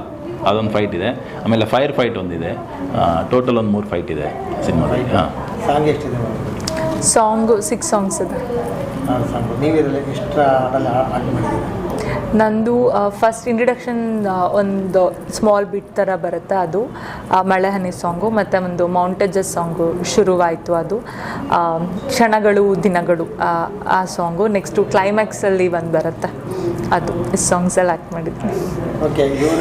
ಅದೊಂದು ಫೈಟ್ ಇದೆ. ಆಮೇಲೆ ಫೈರ್ ಫೈಟ್ ಒಂದಿದೆ. ಟೋಟಲ್ ಒಂದು ಮೂರು ಫೈಟ್ ಇದೆ ಸಿನಿಮಾದಲ್ಲಿ. ಹಾಂ. ಸಾಂಗ್ ಎಷ್ಟಿದೆ ಸಾಂಗು ಸಿಕ್ಸ್ ಸಾಂಗ್ಸ್ ಇದೆ. ಸಾಂಗ್ ನೀವು ಇದರಲ್ಲಿ ಎಕ್ಸ್ಟ್ರಾ ಮಾಡಿದ್ದೀರಿ? ನಂದು ಫಸ್ಟ್ ಇಂಟ್ರಡಕ್ಷನ್ ಒಂದು ಸ್ಮಾಲ್ ಬಿಟ್ ಥರ ಬರುತ್ತೆ ಅದು. ಮಳೆಹನಿ ಮಳೆ ಹನಿ ಸಾಂಗು ಮತ್ತು ಒಂದು ಮೌಂಟೇಜಸ್ ಸಾಂಗು ಶುರುವಾಯಿತು ಅದು. ಕ್ಷಣಗಳು ದಿನಗಳು ಆ, ಸಾಂಗು ನೆಕ್ಸ್ಟು ಕ್ಲೈಮ್ಯಾಕ್ಸಲ್ಲಿ ಒಂದು ಬರುತ್ತೆ ಅದು. ಈ ಸಾಂಗ್ಸ್ ಎಲ್ಲ ಆ್ಯಕ್ಟ್ ಮಾಡಿದ್ವಿ ಓಕೆ ಹೀರೋ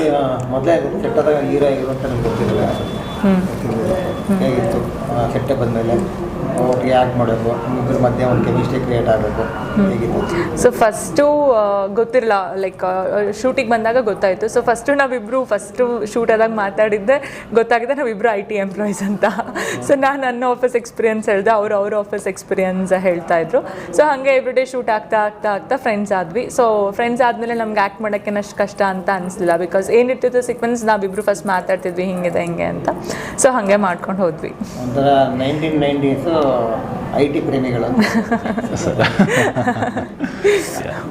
ಹೀರೋ ಒಟ್ಟಿಗೆ ಆ್ಯಕ್ಟ್ ಮಾಡಬೇಕು ಇಬ್ಬರ ಮಧ್ಯೆ ಒಂದು ಕೆಮಿಸ್ಟ್ರಿ ಕ್ರಿಯೇಟ್ ಆಗಬೇಕು ಹೇಗಿತ್ತು. ಸೊ ಫಸ್ಟು ಗೊತ್ತಿರಲ್ಲ ಲೈಕ್ ಶೂಟಿಗೆ ಬಂದಾಗ ಗೊತ್ತಾಯಿತು. ಸೊ ಫಸ್ಟು ನಾವಿಬ್ಬರು ಫಸ್ಟು ಶೂಟ್ ಆದಾಗ ಮಾತಾಡಿದ್ದೆ ಗೊತ್ತಾಗಿದೆ ನಾವಿಬ್ರು ಐ ಟಿ ಎಂಪ್ಲಾಯೀಸ್ ಅಂತ. ಸೊ ನಾನು ನನ್ನ ಆಫೀಸ್ ಎಕ್ಸ್ಪೀರಿಯನ್ಸ್ ಹೇಳಿದೆ ಅವರು ಅವ್ರ ಆಫೀಸ್ ಎಕ್ಸ್ಪೀರಿಯನ್ಸ್ ಹೇಳ್ತಾ ಇದ್ರು. ಸೊ ಹಾಗೆ ಎವ್ರಿ ಡೇ ಶೂಟ್ ಆಗ್ತಾ ಆಗ್ತಾ ಆಗ್ತಾ ಫ್ರೆಂಡ್ಸ್ ಆದ್ವಿ. ಸೊ ಫ್ರೆಂಡ್ಸ್ ಆದಮೇಲೆ ನಮ್ಗೆ ಆ್ಯಕ್ಟ್ ಮಾಡೋಕ್ಕೆ ಅಷ್ಟು ಕಷ್ಟ ಅಂತ ಅನಿಸ್ಲಿಲ್ಲ ಬಿಕಾಸ್ ಏನಿರ್ತಿತ್ತು ಸೀಕ್ವೆನ್ಸ್ ನಾವಿಬ್ರು ಫಸ್ಟ್ ಮಾತಾಡ್ತಿದ್ವಿ ಹಿಂಗಿದೆ ಹಿಂಗೆ ಅಂತ. ಸೊ ಹಾಗೆ ಮಾಡ್ಕೊಂಡು ಹೋದ್ವಿ. ಒಂಥರ ನೈನ್ಟೀನ್ ನೈಂಟೀಸು ಐ ಟಿ ಪ್ರೇಮಿಗಳು.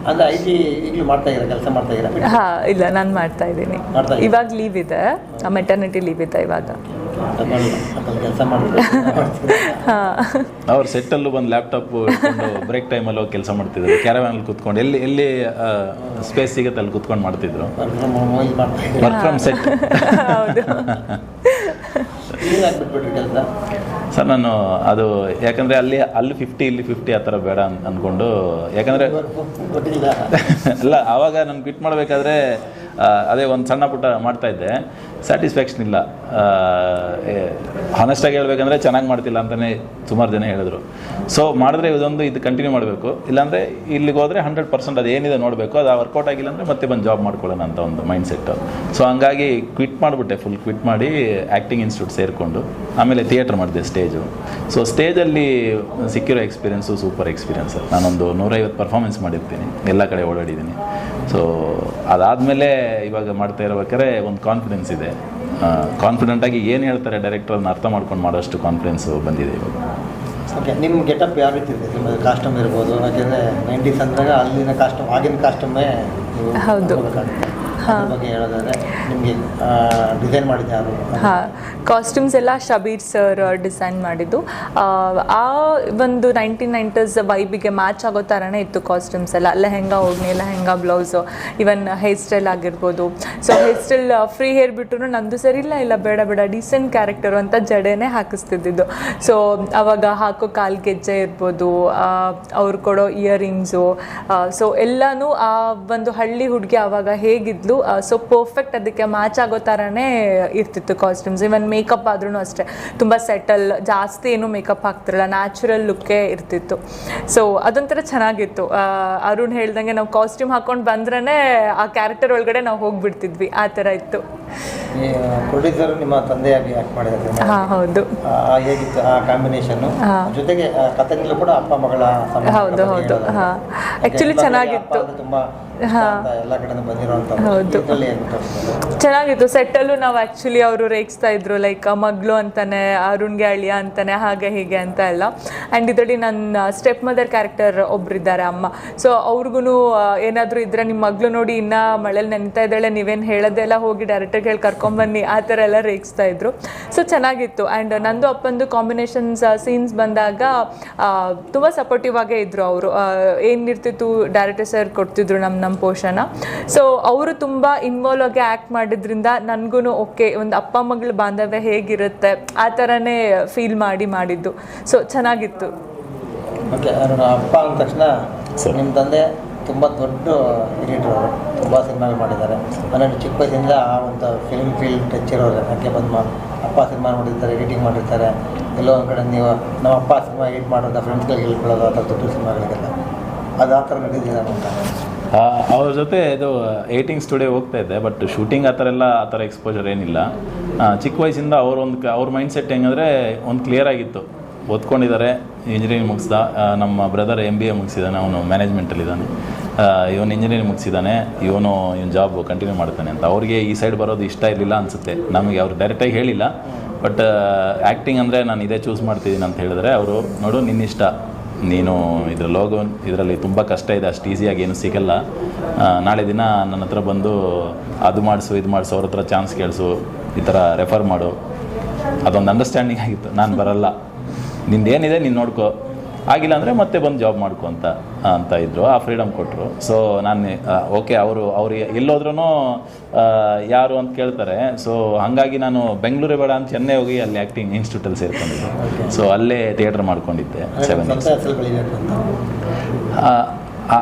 ಅಂದ್ರೆ ಐ ಟಿ ಈಗಲೂ ಮಾಡ್ತಾ ಇದ್ದೀರಾ ಕೆಲಸ ಮಾಡ್ತಾ ಇದ್ದೀರಾ. ಹಾ ಇಲ್ಲ ನಾನು ಮಾಡ್ತಾ ಇದ್ದೀನಿ. ಮಾಡ್ತಾ ಇವಾಗ ಲೀವ್ ಇದೆ. ಮೆಟರ್ನಿಟಿ ಲೀವ್ ಇದೆ ಇವಾಗ. ಕೆಲಸ ಅವ್ರ ಸೆಟ್ಟಲ್ಲೂ ಒಂದು ಲ್ಯಾಪ್ಟಾಪ್ ಬ್ರೇಕ್ ಟೈಮಲ್ಲಿ ಹೋಗಿ ಕೆಲಸ ಮಾಡ್ತಿದ್ರು. ಕ್ಯಾರವ್ಯಾನಲ್ಲಿ ಕೂತ್ಕೊಂಡು ಎಲ್ಲಿ ಎಲ್ಲಿ ಸ್ಪೇಸ್ ಸಿಗುತ್ತೆ ಅಲ್ಲಿ ಕೂತ್ಕೊಂಡು ಮಾಡ್ತಿದ್ರು. ವರ್ಕ್ ಫ್ರಮ್ ಸೆಟ್ ಸರ್ ನಾನು ಅದು ಯಾಕಂದರೆ ಅಲ್ಲಿ ಅಲ್ಲಿ ಫಿಫ್ಟಿ ಇಲ್ಲಿ ಫಿಫ್ಟಿ ಆ ಥರ ಬೇಡ ಅಂತ ಅಂದ್ಕೊಂಡು ಯಾಕಂದರೆ ಅಲ್ಲ ಆವಾಗ ನಾನು ಕ್ವಿಟ್ ಮಾಡಬೇಕಾದ್ರೆ ಅದೇ ಒಂದು ಸಣ್ಣ ಪುಟ್ಟ ಮಾಡ್ತಾ ಇದ್ದೆ. ಸ್ಯಾಟಿಸ್ಫ್ಯಾಕ್ಷನ್ ಇಲ್ಲ. ಹಾನೆಸ್ಟಾಗಿ ಹೇಳ್ಬೇಕಂದ್ರೆ ಚೆನ್ನಾಗಿ ಮಾಡ್ತಿಲ್ಲ ಅಂತಲೇ ಸುಮಾರು ಜನ ಹೇಳಿದ್ರು. ಸೊ ಮಾಡಿದ್ರೆ ಇದೊಂದು ಇದು ಕಂಟಿನ್ಯೂ ಮಾಡಬೇಕು. ಇಲ್ಲಾಂದರೆ ಇಲ್ಲಿಗೆ ಹೋದರೆ ಹಂಡ್ರೆಡ್ ಪರ್ಸೆಂಟ್ ಅದು ಏನಿದೆ ನೋಡಬೇಕು. ಅದು ವರ್ಕೌಟ್ ಆಗಿಲ್ಲ ಅಂದರೆ ಮತ್ತೆ ಬಂದು ಜಾಬ್ ಮಾಡ್ಕೊಳ್ಳೋಣ ಅಂತ ಒಂದು ಮೈಂಡ್ ಸೆಟ್ಟು ಸೊ ಹಂಗಾಗಿ ಕ್ವಿಟ್ ಮಾಡಿಬಿಟ್ಟೆ ಫುಲ್ ಕ್ವಿಟ್ ಮಾಡಿ ಆ್ಯಕ್ಟಿಂಗ್ ಇನ್ಸ್ಟಿಟ್ಯೂಟ್ ಸೇರಿಕೊಂಡು. ಆಮೇಲೆ ಥಿಯೇಟ್ರ್ ಮಾಡಿದೆ ಸ್ಟೇಜು ಸೊ ಸ್ಟೇಜಲ್ಲಿ ಸಿಕ್ಕಿರೋ ಎಕ್ಸ್ಪೀರಿಯೆನ್ಸು ಸೂಪರ್ ಎಕ್ಸ್ಪೀರಿಯನ್ಸ್ ನಾನೊಂದು ನೂರೈವತ್ತು ಪರ್ಫಾರ್ಮೆನ್ಸ್ ಮಾಡಿರ್ತೀನಿ. ಎಲ್ಲ ಕಡೆ ಓಡಾಡಿದ್ದೀನಿ. ಸೊ ಅದಾದಮೇಲೆ ಇವಾಗ ಮಾಡ್ತಾ ಇರ್ಬೇಕಾದ್ರೆ ಒಂದು ಕಾನ್ಫಿಡೆನ್ಸ್ ಇದೆ. ಕಾನ್ಫಿಡೆಂಟಾಗಿ ಏನು ಹೇಳ್ತಾರೆ ಡೈರೆಕ್ಟರ್ ಅದನ್ನ ಅರ್ಥ ಮಾಡ್ಕೊಂಡು ಮಾಡೋಷ್ಟು ಕಾನ್ಫಿಡೆನ್ಸು ಬಂದಿದೆ ಇವಾಗ. ಓಕೆ ನಿಮ್ಮ ಗೆಟಪ್ ಯಾವ ರೀತಿ ಇದೆ? ನಿಮ್ಮ ಕಾಸ್ಟಮ್ ಇರ್ಬೋದು ಯಾಕೆಂದರೆ ನೈಂಟೀಸ್ ಅಂದಾಗ ಅಲ್ಲಿನ ಕಾಸ್ಟಮ್ ಆಗಿನ ಕಾಸ್ಟ್ಯೂಮೇ ಹೌದು. ಹಾಕ್ಬೇಕಾಗುತ್ತೆ. ಅದ್ರ ಬಗ್ಗೆ ಹೇಳೋದಾದ್ರೆ ನಿಮಗೆ ಡಿಸೈನ್ ಮಾಡಿದ್ದು ಯಾರು? ಹಾಂ. ಕಾಸ್ಟ್ಯೂಮ್ಸ್ ಎಲ್ಲ ಶಬೀರ್ ಸರ್ ಡಿಸೈನ್ ಮಾಡಿದ್ದು. ಆ, ಒಂದು ನೈನ್ಟೀನ್ ನೈಂಟೀಸ್ ವೈಬಿಗೆ ಮ್ಯಾಚ್ ಆಗೋ ಥರನೇ ಇತ್ತು ಕಾಸ್ಟ್ಯೂಮ್ಸ್ ಎಲ್ಲ. Lehenga ಓಡ್ನಿ lehenga blouse even hair style ಆಗಿರ್ಬೋದು. So hair style free hair ಬಿಟ್ಟರು ನಂದು ಸರಿ ಇಲ್ಲ ಇಲ್ಲ ಬೇಡ ಬೇಡ ಡೀಸೆಂಟ್ ಕ್ಯಾರೆಕ್ಟರು ಅಂತ ಜಡೆನೇ ಹಾಕಿಸ್ತಿದ್ದಿದ್ದು. ಸೊ ಅವಾಗ ಹಾಕೋ ಕಾಲ್ ಗೆಜ್ಜೆ ಇರ್ಬೋದು ಅವ್ರು ಕೊಡೋ ಇಯರಿಂಗ್ಸು ಸೊ ಎಲ್ಲನೂ ಆ ಒಂದು ಹಳ್ಳಿ ಹುಡುಗಿ ಆವಾಗ ಹೇಗಿದ್ಲು ಸೊ ಪರ್ಫೆಕ್ಟ್ ಅದಕ್ಕೆ ಮ್ಯಾಚ್ ಆಗೋ ಥರನೇ ಇರ್ತಿತ್ತು ಕಾಸ್ಟ್ಯೂಮ್ಸ್ ಇವನ್ ಮೇಕಪ್ ಆದ್ರೂ ಅಷ್ಟೇ. ತುಂಬ ಸೆಟಲ್ ಜಾಸ್ತಿ ಏನು ಮೇಕಪ್ ಆಗ್ತಿರಲ್ಲ ನ್ಯಾಚುರಲ್ ಲುಕ್ಕೇ ಇರ್ತಿತ್ತು. ಸೊ ಅದೊಂಥರ ಚೆನ್ನಾಗಿತ್ತು. ಅರುಣ್ ಹೇಳ್ದಂಗೆ ನಾವು ಕಾಸ್ಟ್ಯೂಮ್ ಹಾಕೊಂಡು ಬಂದ್ರೇ ಆ ಕ್ಯಾರೆಕ್ಟರ್ ಒಳಗಡೆ ನಾವು ಹೋಗ್ಬಿಡ್ತಿದ್ವಿ. ಆ ಥರ ಇತ್ತು. ಪ್ರೊಡ್ಯೂಸರ್ ನಿಮ್ಮ ತಂದೆಯಾಗಿ ಆಕ್ಟ್ ಮಾಡಿದ್ದಾರೆ ಹಾಂ ಹೌದು. ಹೇಗಿತ್ತು ಆ ಕಾಂಬಿನೇಷನ್ನು? ಜೊತೆಗೆ ಕಥೆನಲ್ಲೂ ಕೂಡ ಅಪ್ಪ ಮಗಳ ಹೌದು, ಹೌದು. ಹಾ. ಯಾಕೆ ಚೆನ್ನಾಗಿತ್ತು. ತುಂಬಾ ಎಲ್ಲ ಕಡೆನೂ ಬಂದಿರುವಂತ ಹೌದು. ಚೆನ್ನಾಗಿತ್ತು. ಸೆಟ್ಟಲ್ಲೂ ನಾವು ಆ್ಯಕ್ಚುಲಿ ಅವರು ರೇಗಿಸ್ತಾ ಇದ್ರು. ಲೈಕ್ ಮಗ್ಳು ಅಂತಾನೆ ಅರುಣ್ಗೆ ಅಳಿಯ ಅಂತಾನೆ ಹಾಗೆ ಹೀಗೆ ಅಂತ ಎಲ್ಲ. ಆ್ಯಂಡ್ ಇದರಲ್ಲಿ ನನ್ನ ಸ್ಟೆಪ್ ಮದರ್ ಕ್ಯಾರೆಕ್ಟರ್ ಒಬ್ರಿದ್ದಾರೆ ಅಮ್ಮ. ಸೊ ಅವ್ರಿಗೂ ಏನಾದರೂ ಇದ್ರೆ ನಿಮ್ಮ ಮಗಳು ನೋಡಿ ಇನ್ನ ಮಳೇಲಿ ನೆನಿತಾ ಇದ್ದಾಳೆ ನೀವೇನು ಹೇಳೋದೆಲ್ಲ ಹೋಗಿ ಡೈರೆಕ್ಟರ್ಗೆ ಹೇಳಿ ಕರ್ಕೊಂಬನ್ನಿ ಆ ಥರ ಎಲ್ಲ ರೇಗಿಸ್ತಾ ಇದ್ರು. ಸೊ ಚೆನ್ನಾಗಿತ್ತು. ಆ್ಯಂಡ್ ನಂದು ಅಪ್ಪಂದು ಕಾಂಬಿನೇಷನ್ಸ್ ಸೀನ್ಸ್ ಬಂದಾಗ ತುಂಬ ಸಪೋರ್ಟಿವ್ ಆಗೇ ಇದ್ರು ಅವರು. ಏನಿರ್ತಿತ್ತು ಡೈರೆಕ್ಟರ್ ಸರ್ ಕೊಡ್ತಿದ್ರು ನಮ್ಮ ನಮ್ಮ ಪೋಷಣ. ಸೊ ಅವರು ತುಂಬ ಇನ್ವಾಲ್ವ್ ಆಗಿ ಆ್ಯಕ್ಟ್ ಮಾಡಿದ್ರಿಂದ ನನಗೂ ಓಕೆ ಒಂದು ಅಪ್ಪ, ಮಗಳ ಬಾಂಧವ್ಯ ಹೇಗಿರುತ್ತೆ, ಆ ಥರನೇ ಫೀಲ್ ಮಾಡಿ ಮಾಡಿದ್ದು. ಸೊ ಚೆನ್ನಾಗಿತ್ತು. ಅಪ್ಪ ಅಂದ ತಕ್ಷಣ ನಿಮ್ಮ ತಂದೆ ತುಂಬ ದೊಡ್ಡ ಎಡಿಟರ್ ಅವರು, ತುಂಬ ಸಿನಿಮಾಗಳು ಮಾಡಿದ್ದಾರೆ. ಆಮೇಲೆ ಚಿಕ್ಕ ವಯಸ್ಸಿಂದ ಆ ಒಂದು ಫಿಲ್ಮ್ ಫೀಲ್ಡ್ ಟಚ್ ಇರೋರು ಯಾಕೆ ಬಂದು ಅಪ್ಪ ಸಿನಿಮಾ ನೋಡಿರ್ತಾರೆ ಎಡಿಟಿಂಗ್ ಮಾಡಿರ್ತಾರೆ. ಎಲ್ಲೋ ಒಂದು ಕಡೆ ನೀವು ನಮ್ಮ ಅಪ್ಪ ಸಿನಿಮಾ ಎಡಿಟ್ ಮಾಡೋದು ಫ್ರೆಂಡ್ಸ್ಗಳಿಗೆ ಹೇಳ್ಕೊಳ್ಳೋದು, ಆ ಥರ ದೊಡ್ಡ ಸಿನಿಮಾಗಳಿಗೆಲ್ಲ. ಅದು ಆ ಥರ ನಡೆದಿದೆ ಅಂತ ಅವ್ರ ಜೊತೆ ಇದು ಏಟಿಂಗ್ ಸ್ಟುಡಿಯೋ ಹೋಗ್ತಾ ಇದ್ದೆ ಬಟ್ ಶೂಟಿಂಗ್ ಆ ಥರ ಎಲ್ಲ ಆ ಥರ ಎಕ್ಸ್ಪೋಜರ್ ಏನಿಲ್ಲ. ಚಿಕ್ಕ ವಯಸ್ಸಿಂದ ಅವ್ರ ಒಂದು ಅವ್ರ ಮೈಂಡ್ ಸೆಟ್ ಹೆಂಗಂದರೆ ಒಂದು ಕ್ಲಿಯರ್ ಆಗಿತ್ತು. ಓದ್ಕೊಂಡಿದ್ದಾರೆ ಇಂಜಿನಿಯರಿಂಗ್ ಮುಗಿಸ್ದ ನಮ್ಮ ಬ್ರದರ್ ಎಂ ಬಿ ಎ ಮುಗಿಸಿದ್ದಾನೆ ಅವನು ಮ್ಯಾನೇಜ್ಮೆಂಟಲ್ಲಿದ್ದಾನೆ ಇವನು ಇಂಜಿನಿಯರಿಂಗ್ ಮುಗಿಸಿದ್ದಾನೆ ಇವನು ಇವನು ಜಾಬ್ ಕಂಟಿನ್ಯೂ ಮಾಡ್ತಾನೆ ಅಂತ. ಅವ್ರಿಗೆ ಈ ಸೈಡ್ ಬರೋದು ಇಷ್ಟ ಇರಲಿಲ್ಲ ಅನಿಸುತ್ತೆ. ನಮಗೆ ಅವ್ರು ಡೈರೆಕ್ಟಾಗಿ ಹೇಳಿಲ್ಲ ಬಟ್ ಆ್ಯಕ್ಟಿಂಗ್ ಅಂದರೆ ನಾನು ಇದೇ ಚೂಸ್ ಮಾಡ್ತಿದ್ದೀನಿ ಅಂತ ಹೇಳಿದ್ರೆ ಅವರು, ನೋಡು, ನಿನ್ನಿಷ್ಟ. ನೀನು ಇದರ ಲೋಗೋ ಇದರಲ್ಲಿ ತುಂಬ ಕಷ್ಟ ಇದೆ, ಅಷ್ಟು ಈಸಿಯಾಗಿ ಏನು ಸಿಗಲ್ಲ. ನಾಳೆ ದಿನ ನನ್ನ ಹತ್ರ ಬಂದು ಅದು ಮಾಡಿಸು, ಇದು ಮಾಡಿಸು, ಅವ್ರ ಹತ್ರ ಚಾನ್ಸ್ ಕೇಳಿಸು, ಈ ಥರ ರೆಫರ್ ಮಾಡು. ಅದೊಂದು ಅಂಡರ್ಸ್ಟ್ಯಾಂಡಿಂಗ್ ಆಗಿತ್ತು. ನಾನು ಬರಲ್ಲ. ನಿಂದು ಏನಿದೆ ನೀನು ನೋಡ್ಕೋ. ಆಗಿಲ್ಲ ಅಂದರೆ ಮತ್ತೆ ಬಂದು ಜಾಬ್ ಮಾಡ್ಕೊ ಅಂತ ಅಂತ ಇದ್ದರು ಆ ಫ್ರೀಡಮ್ ಕೊಟ್ಟರು ಸೊ ನಾನು ಓಕೆ ಅವರು ಅವ್ರು ಎಲ್ಲೋದ್ರೂ ಯಾರು ಅಂತ ಕೇಳ್ತಾರೆ. ಸೊ ಹಾಗಾಗಿ ನಾನು ಬೆಂಗಳೂರೇ ಬೇಡ ಅಂತ ಚೆನ್ನೈ ಹೋಗಿ ಅಲ್ಲಿ ಆ್ಯಕ್ಟಿಂಗ್ ಇನ್ಸ್ಟಿಟ್ಯೂಟಲ್ಲಿ ಸೇರ್ಕೊಂಡಿದ್ದೆ. ಸೊ ಅಲ್ಲೇ ಥಿಯೇಟ್ರ್ ಮಾಡ್ಕೊಂಡಿದ್ದೆ ಸೆವೆನ್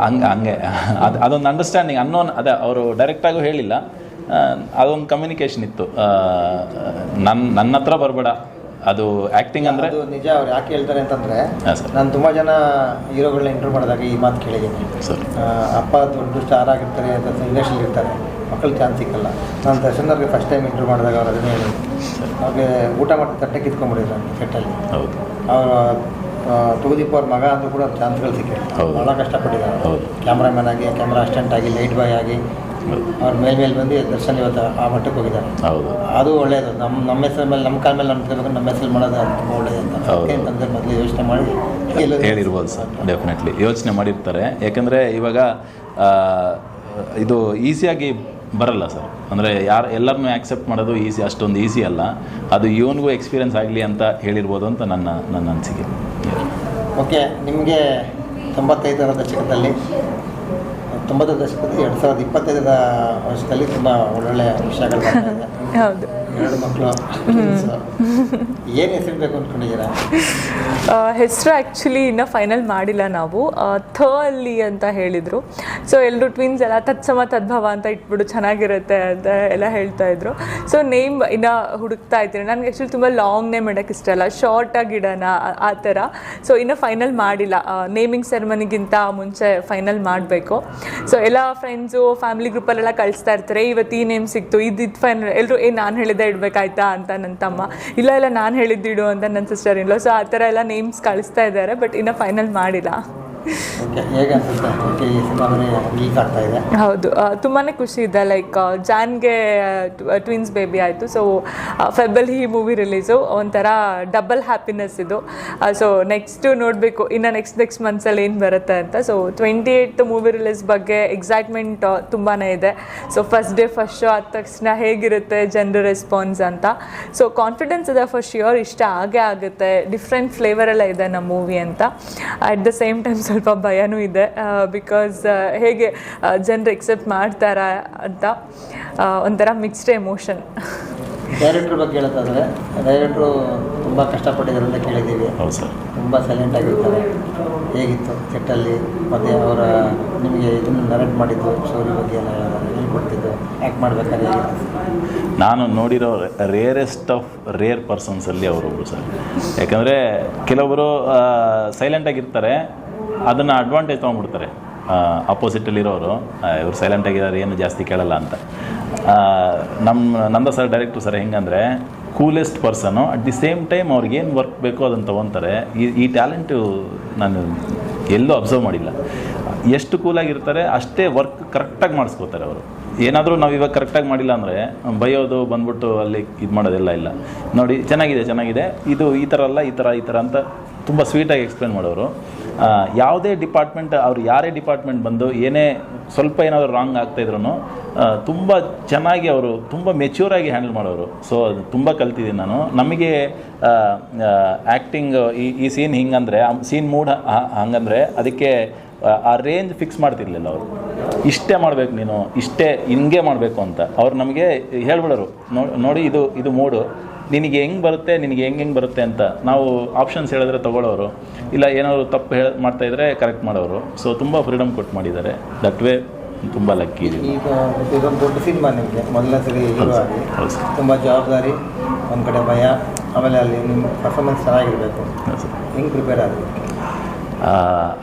ಹಂಗೆ ಹಂಗೆ. ಅದು ಅದೊಂದು ಅಂಡರ್ಸ್ಟ್ಯಾಂಡಿಂಗ್ ಅನ್ನೋನ್ ಅದೇ ಅವರು ಡೈರೆಕ್ಟಾಗೂ ಹೇಳಿಲ್ಲ. ಅದೊಂದು ಕಮ್ಯುನಿಕೇಷನ್ ಇತ್ತು. ನನ್ನ ನನ್ನ ಹತ್ರ ಬರಬೇಡ. ಅದು ಆ್ಯಕ್ಟಿಂಗ್ ಅಂದರೆ? ಅದು ನಿಜ ಅವ್ರು ಯಾಕೆ ಹೇಳ್ತಾರೆ ಅಂತಂದ್ರೆ ನಾನು ತುಂಬ ಜನ ಹೀರೋಗಳನ್ನ ಇಂಟರ್ವ್ಯೂ ಮಾಡಿದಾಗ ಈ ಮಾತು ಕೇಳಿದ್ದೀನಿ. ಅಪ್ಪ ದೊಡ್ಡ ಸ್ಟಾರ್ ಆಗಿರ್ತಾರೆ ಅಂತ ಇಂಡಸ್ಟ್ರಿಯಲ್ಲಿ ಇರ್ತಾರೆ ಮಕ್ಕಳು ಚಾನ್ಸ್ ಸಿಕ್ಕಲ್ಲ. ನಾನು ದರ್ಶನ್ ಅವ್ರಿಗೆ ಫಸ್ಟ್ ಟೈಮ್ ಇಂಟರ್ವ್ಯೂ ಮಾಡಿದಾಗ ಅವ್ರು ಅದನ್ನೇ ಹೇಳಿದ್ರು. ಅವ್ರಿಗೆ ಊಟ ಮಾಡಿ ತಟ್ಟೆ ಕಿತ್ಕೊಂಡ್ಬಿಟ್ಟಿದ್ರು ಫೆಟ್ಟಲ್ಲಿ ಸೆಟ್ಟಲ್ಲಿ ಹೌದು. ಅವರು ತೂದೀಪ್ ಅವ್ರ ಮಗ ಅಂದ್ರೂ ಕೂಡ ಚಾನ್ಸ್ಗಳು ಸಿಕ್ಕಿಲ್ಲ. ಭಾಳ ಕಷ್ಟಪಟ್ಟಿದ್ದಾರೆ. ಕ್ಯಾಮ್ರಾಮನ್ ಆಗಿ ಕ್ಯಾಮ್ರಾ ಅಸಿಸ್ಟೆಂಟ್ ಆಗಿ ಲೈಟ್ ಬಾಯ್ ಆಗಿ ಅವ್ರ ಮೇಲೆ ಮೇಲೆ ಬಂದು ದರ್ಶನ ಇವತ್ತು ಆ ಮಟ್ಟಕ್ಕೆ ಹೋಗಿದ್ದಾರೆ. ಹೌದು. ಅದು ಒಳ್ಳೆಯದು ನಮ್ಮ ನಮ್ಮ ಹೆಸರ ಮೇಲೆ ನಮ್ಮ ಕಾಲ ಮೇಲೆ ನಮ್ಮ ನಮ್ಮ ಹೆಸರು ಮಾಡೋದು ತುಂಬ ಒಳ್ಳೆಯದು ಅಂತಂದ್ರೆ ಮೊದಲು ಯೋಚನೆ ಮಾಡಿ ಹೇಳಿರ್ಬೋದು ಸರ್ ಡೆಫಿನೆಟ್ಲಿ ಯೋಚನೆ ಮಾಡಿರ್ತಾರೆ. ಯಾಕಂದರೆ ಇವಾಗ ಇದು ಈಸಿಯಾಗಿ ಬರಲ್ಲ ಸರ್. ಅಂದರೆ ಯಾರು ಎಲ್ಲರನ್ನೂ ಆ್ಯಕ್ಸೆಪ್ಟ್ ಮಾಡೋದು ಈಸಿ ಅಷ್ಟೊಂದು ಈಸಿ ಅಲ್ಲ. ಅದು ಇವನಿಗೂ ಎಕ್ಸ್ಪೀರಿಯನ್ಸ್ ಆಗಲಿ ಅಂತ ಹೇಳಿರ್ಬೋದು ಅಂತ ನನ್ನ ನನ್ನ ಅನಿಸಿಕೆ. ಓಕೆ ನಿಮಗೆ ತೊಂಬತ್ತೈದರ ದಶಕದಲ್ಲಿ ತೊಂಬತ್ತರ ದಶಕದಲ್ಲಿ ಎರಡು ಸಾವಿರದ ಇಪ್ಪತ್ತೈದರ ವರ್ಷದಲ್ಲಿ ತುಂಬ ಒಳ್ಳೊಳ್ಳೆಯ ವಿಷಯಗಳು ಹೌದು. ಎರಡು ಮಕ್ಕಳು ಏನು ಹೆಸರಿಡಬೇಕು ಅಂದ್ಕೊಂಡಿದ್ದೀರಾ ಹೆಸರು ಆ್ಯಕ್ಚುಲಿ ಇನ್ನೂ ಫೈನಲ್ ಮಾಡಿಲ್ಲ ನಾವು. ಥ ಅಲ್ಲಿ ಅಂತ ಹೇಳಿದರು. ಸೊ ಎಲ್ಲರೂ ಟ್ವಿನ್ಸ್ ಎಲ್ಲ ತತ್ಸಮ ತದ್ಭವ ಅಂತ ಇಟ್ಬಿಡು ಚೆನ್ನಾಗಿರುತ್ತೆ ಅಂತ ಎಲ್ಲ ಹೇಳ್ತಾ ಇದ್ರು. ಸೊ ನೇಮ್ ಇನ್ನು ಹುಡುಕ್ತಾ ಇದ್ದೀನಿ. ನನಗೆ ಆ್ಯಕ್ಚುಲಿ ತುಂಬ ಲಾಂಗ್ ನೇಮ್ ಇಡೋಕ್ಕೆ ಇಷ್ಟ ಇಲ್ಲ ಶಾರ್ಟಾಗಿ ಇಡೋಣ ಆ- ಥರ. ಸೊ ಇನ್ನೂ ಫೈನಲ್ ಮಾಡಿಲ್ಲ. ನೇಮಿಂಗ್ ಸೆರೆಮನಿಗಿಂತ ಮುಂಚೆ ಫೈನಲ್ ಮಾಡಬೇಕು. ಸೊ ಎಲ್ಲ ಫ್ರೆಂಡ್ಸು ಫ್ಯಾಮಿಲಿ ಗ್ರೂಪಲ್ಲೆಲ್ಲ ಕಳಿಸ್ತಾ ಇರ್ತಾರೆ. ಇವತ್ತು ಈ ನೇಮ್ ಸಿಕ್ತು. ಇದು ಇದು ಫೈನಲ್ ಎಲ್ಲರೂ ಏನು ನಾನು ಹೇಳಿದ್ದೆ ಇಡಬೇಕಾಯ್ತಾ ಅಂತ ನನ್ನ ತಮ್ಮ, ಇಲ್ಲ ಇಲ್ಲ, ನಾನು ಹೇಳಿದ್ದಿಡು ಅಂತ ನನ್ನ ಸಿಸ್ಟರ್ ಇಲ್ಲ ಸೊ ಆ ಥರ ಎಲ್ಲ ನೇಮ್ಸ್ ಕಳಿಸ್ತಾ ಇದ್ದಾರೆ ಬಟ್ ಇನ್ನೂ ಫೈನಲ್ ಮಾಡಿಲ್ಲ. ಹೇಗೆ ಹೌದು. ತುಂಬಾ ಖುಷಿ ಇದೆ. ಲೈಕ್ ಜಾನ್ಗೆ ಟ್ವಿನ್ಸ್ ಬೇಬಿ ಆಯಿತು. ಸೊ ಫೆಬಲ್ ಈ ಮೂವಿ ರಿಲೀಸು ಒಂಥರ ಡಬಲ್ ಹ್ಯಾಪಿನೆಸ್ ಇದು. ಸೊ ನೆಕ್ಸ್ಟು ನೋಡಬೇಕು. ಇನ್ನು ನೆಕ್ಸ್ಟ್ ನೆಕ್ಸ್ಟ್ ಮಂತ್ಸಲ್ಲಿ ಏನು ಬರುತ್ತೆ ಅಂತ. So twenty eight movie release ಬಗ್ಗೆ ಎಕ್ಸೈಟ್ಮೆಂಟ್ ತುಂಬಾ ಇದೆ. So first day first show ಆದ ತಕ್ಷಣ ಹೇಗಿರುತ್ತೆ ಜನರ ರೆಸ್ಪಾನ್ಸ್ ಅಂತ. ಸೊ ಕಾನ್ಫಿಡೆನ್ಸ್ ಇದೆ ಫಸ್ಟ್ ಶ್ಯೂರ್ ಇಷ್ಟ ಆಗೇ ಆಗುತ್ತೆ. ಡಿಫ್ರೆಂಟ್ ಫ್ಲೇವರ್ ಎಲ್ಲ ಇದೆ ನಮ್ಮ ಮೂವಿ ಅಂತ. ಅಟ್ ದ ಸೇಮ್ ಟೈಮ್ ಸ್ವಲ್ಪ ಭಯನೂ ಇದೆ ಬಿಕಾಸ್ ಹೇಗೆ ಜನರು ಎಕ್ಸೆಪ್ಟ್ ಮಾಡ್ತಾರ ಅಂತ ಒಂಥರ ಮಿಕ್ಸ್ಡ್ ಎಮೋಷನ್ ಡೈರೆಕ್ಟ್ರ್ ಬಗ್ಗೆ ಹೇಳ್ತಾದ್ರೆ ಡೈರೆಕ್ಟ್ರು ತುಂಬ ಕಷ್ಟಪಟ್ಟಿದ್ದಾರೆ ಅಂತ ಕೇಳಿದ್ದೀವಿ. ಹೌದು ಸರ್. ತುಂಬ ಸೈಲೆಂಟ್ ಆಗಿರ್ತಾರೆ. ಹೇಗಿತ್ತು ಸೆಟ್ಟಲ್ಲಿ ಮತ್ತು ಅವರ ನಿಮಗೆ ಇದನ್ನು ನರೇಟ್ ಮಾಡಿದ್ದು ಸ್ಟೋರಿ ಬಗ್ಗೆ ಎಲ್ಲ ಹೇಳ್ಕೊಡ್ತಿದ್ದು ಆ್ಯಕ್ಟ್ ಮಾಡಬೇಕಾದ್ರೆ ನಾನು ನೋಡಿರೋ ರೇರೆಸ್ಟ್ ಆಫ್ ರೇರ್ ಪರ್ಸನ್ಸಲ್ಲಿ ಅವರೊಬ್ಬರು ಸರ್. ಯಾಕಂದರೆ ಕೆಲವರು ಸೈಲೆಂಟಾಗಿರ್ತಾರೆ ಅದನ್ನು ಅಡ್ವಾಂಟೇಜ್ ತೊಗೊಂಡ್ಬಿಡ್ತಾರೆ. ಅಪೋಸಿಟಲ್ಲಿರೋರು ಇವ್ರು ಸೈಲೆಂಟ್ ಆಗಿದ್ದಾರೆ, ಏನು ಜಾಸ್ತಿ ಕೇಳಲ್ಲ ಅಂತ. ನಮ್ಮ Nanda sir director sir ಹೆಂಗಂದರೆ coolest person at the same time ಅವ್ರಿಗೇನು ವರ್ಕ್ ಬೇಕೋ ಅದನ್ನು ತೊಗೊತಾರೆ. ಈ ಈ ಟ್ಯಾಲೆಂಟು ನಾನು ಎಲ್ಲೂ ಅಬ್ಸರ್ವ್ ಮಾಡಿಲ್ಲ. ಎಷ್ಟು ಕೂಲಾಗಿರ್ತಾರೆ ಅಷ್ಟೇ ವರ್ಕ್ ಕರೆಕ್ಟಾಗಿ ಮಾಡಿಸ್ಕೋತಾರೆ ಅವರು. ಏನಾದರೂ ನಾವು ಇವಾಗ ಕರೆಕ್ಟಾಗಿ ಮಾಡಿಲ್ಲ ಅಂದರೆ, ಬೈಯೋದು, ಬಂದ್ಬಿಟ್ಟು ಅಲ್ಲಿ ಇದು ಮಾಡೋದೆಲ್ಲ ಇಲ್ಲ. ನೋಡಿ, ಚೆನ್ನಾಗಿದೆ ಚೆನ್ನಾಗಿದೆ. ಇದು ಈ ಥರ ಅಲ್ಲ, ಈ ಥರ ಈ ಥರ ಅಂತ ತುಂಬ ಸ್ವೀಟಾಗಿ ಎಕ್ಸ್ಪ್ಲೇನ್ ಮಾಡೋರು. ಯಾವುದೇ ಡಿಪಾರ್ಟ್ಮೆಂಟ್ ಅವ್ರು ಯಾರೇ ಡಿಪಾರ್ಟ್ಮೆಂಟ್ ಬಂದು ಏನೇ ಸ್ವಲ್ಪ ಏನಾದರೂ ರಾಂಗ್ ಆಗ್ತಾಯಿದ್ರು ತುಂಬ ಚೆನ್ನಾಗಿ ಅವರು ತುಂಬ ಮೆಚ್ಯೂರಾಗಿ ಹ್ಯಾಂಡಲ್ ಮಾಡೋರು. ಸೊ ಅದು ತುಂಬ ಕಲ್ತಿದ್ದೀನಿ ನಾನು. ನಮಗೆ ಆ್ಯಕ್ಟಿಂಗ್ ಈ ಈ ಸೀನ್ ಹಿಂಗಂದರೆ ಸೀನ್ ಮೂಡ್ ಹಂಗಂದರೆ ಅದಕ್ಕೆ ಆ, ರೇಂಜ್ ಫಿಕ್ಸ್ ಮಾಡ್ತಿರ್ಲಿಲ್ಲ ಅವರು. ಇಷ್ಟೇ ಮಾಡಬೇಕು ನೀನು ಇಷ್ಟೇ ಹಿಂಗೆ ಮಾಡಬೇಕು ಅಂತ. ಅವ್ರು ನಮಗೆ ಹೇಳ್ಬಿಡೋರು ನೋಡಿ ಇದು ಇದು ಮೂಡು ನಿನಗೆ ಹೆಂಗೆ ಬರುತ್ತೆ ನಿನಗೆ ಹೆಂಗೆ ಹೆಂಗೆ ಬರುತ್ತೆ ಅಂತ ನಾವು ಆಪ್ಷನ್ಸ್ ಹೇಳಿದ್ರೆ ತಗೊಳ್ಳೋರು. ಇಲ್ಲ ಏನಾದ್ರು ತಪ್ಪು ಹೇಳ ಮಾಡ್ತಾಯಿದ್ರೆ ಕರೆಕ್ಟ್ ಮಾಡೋರು. ಸೊ ತುಂಬ ಫ್ರೀಡಮ್ ಕೊಟ್ಟು ಮಾಡಿದ್ದಾರೆ. ದಟ್ ವೇ ತುಂಬ ಲಕ್ಕಿ ಇದೀವಿ ಈಗ ಇದೊಂದು ದೊಡ್ಡ ಸಿನಿಮಾ ನಿಮಗೆ. ಮೊದಲನೇ ಸರಿ ಹೀರೋ ಆಗಿ. ಹೌದು ತುಂಬ ಜವಾಬ್ದಾರಿ ಒಂದು ಕಡೆ ಭಯ ಆಮೇಲೆ ಅಲ್ಲಿ ನಿಮ್ಮ ಪರ್ಫಾರ್ಮೆನ್ಸ್ ಚೆನ್ನಾಗಿರಬೇಕು. ಹೆಂಗೆ ಪ್ರಿಪೇರ್ ಆದ್ರಿ ಆ,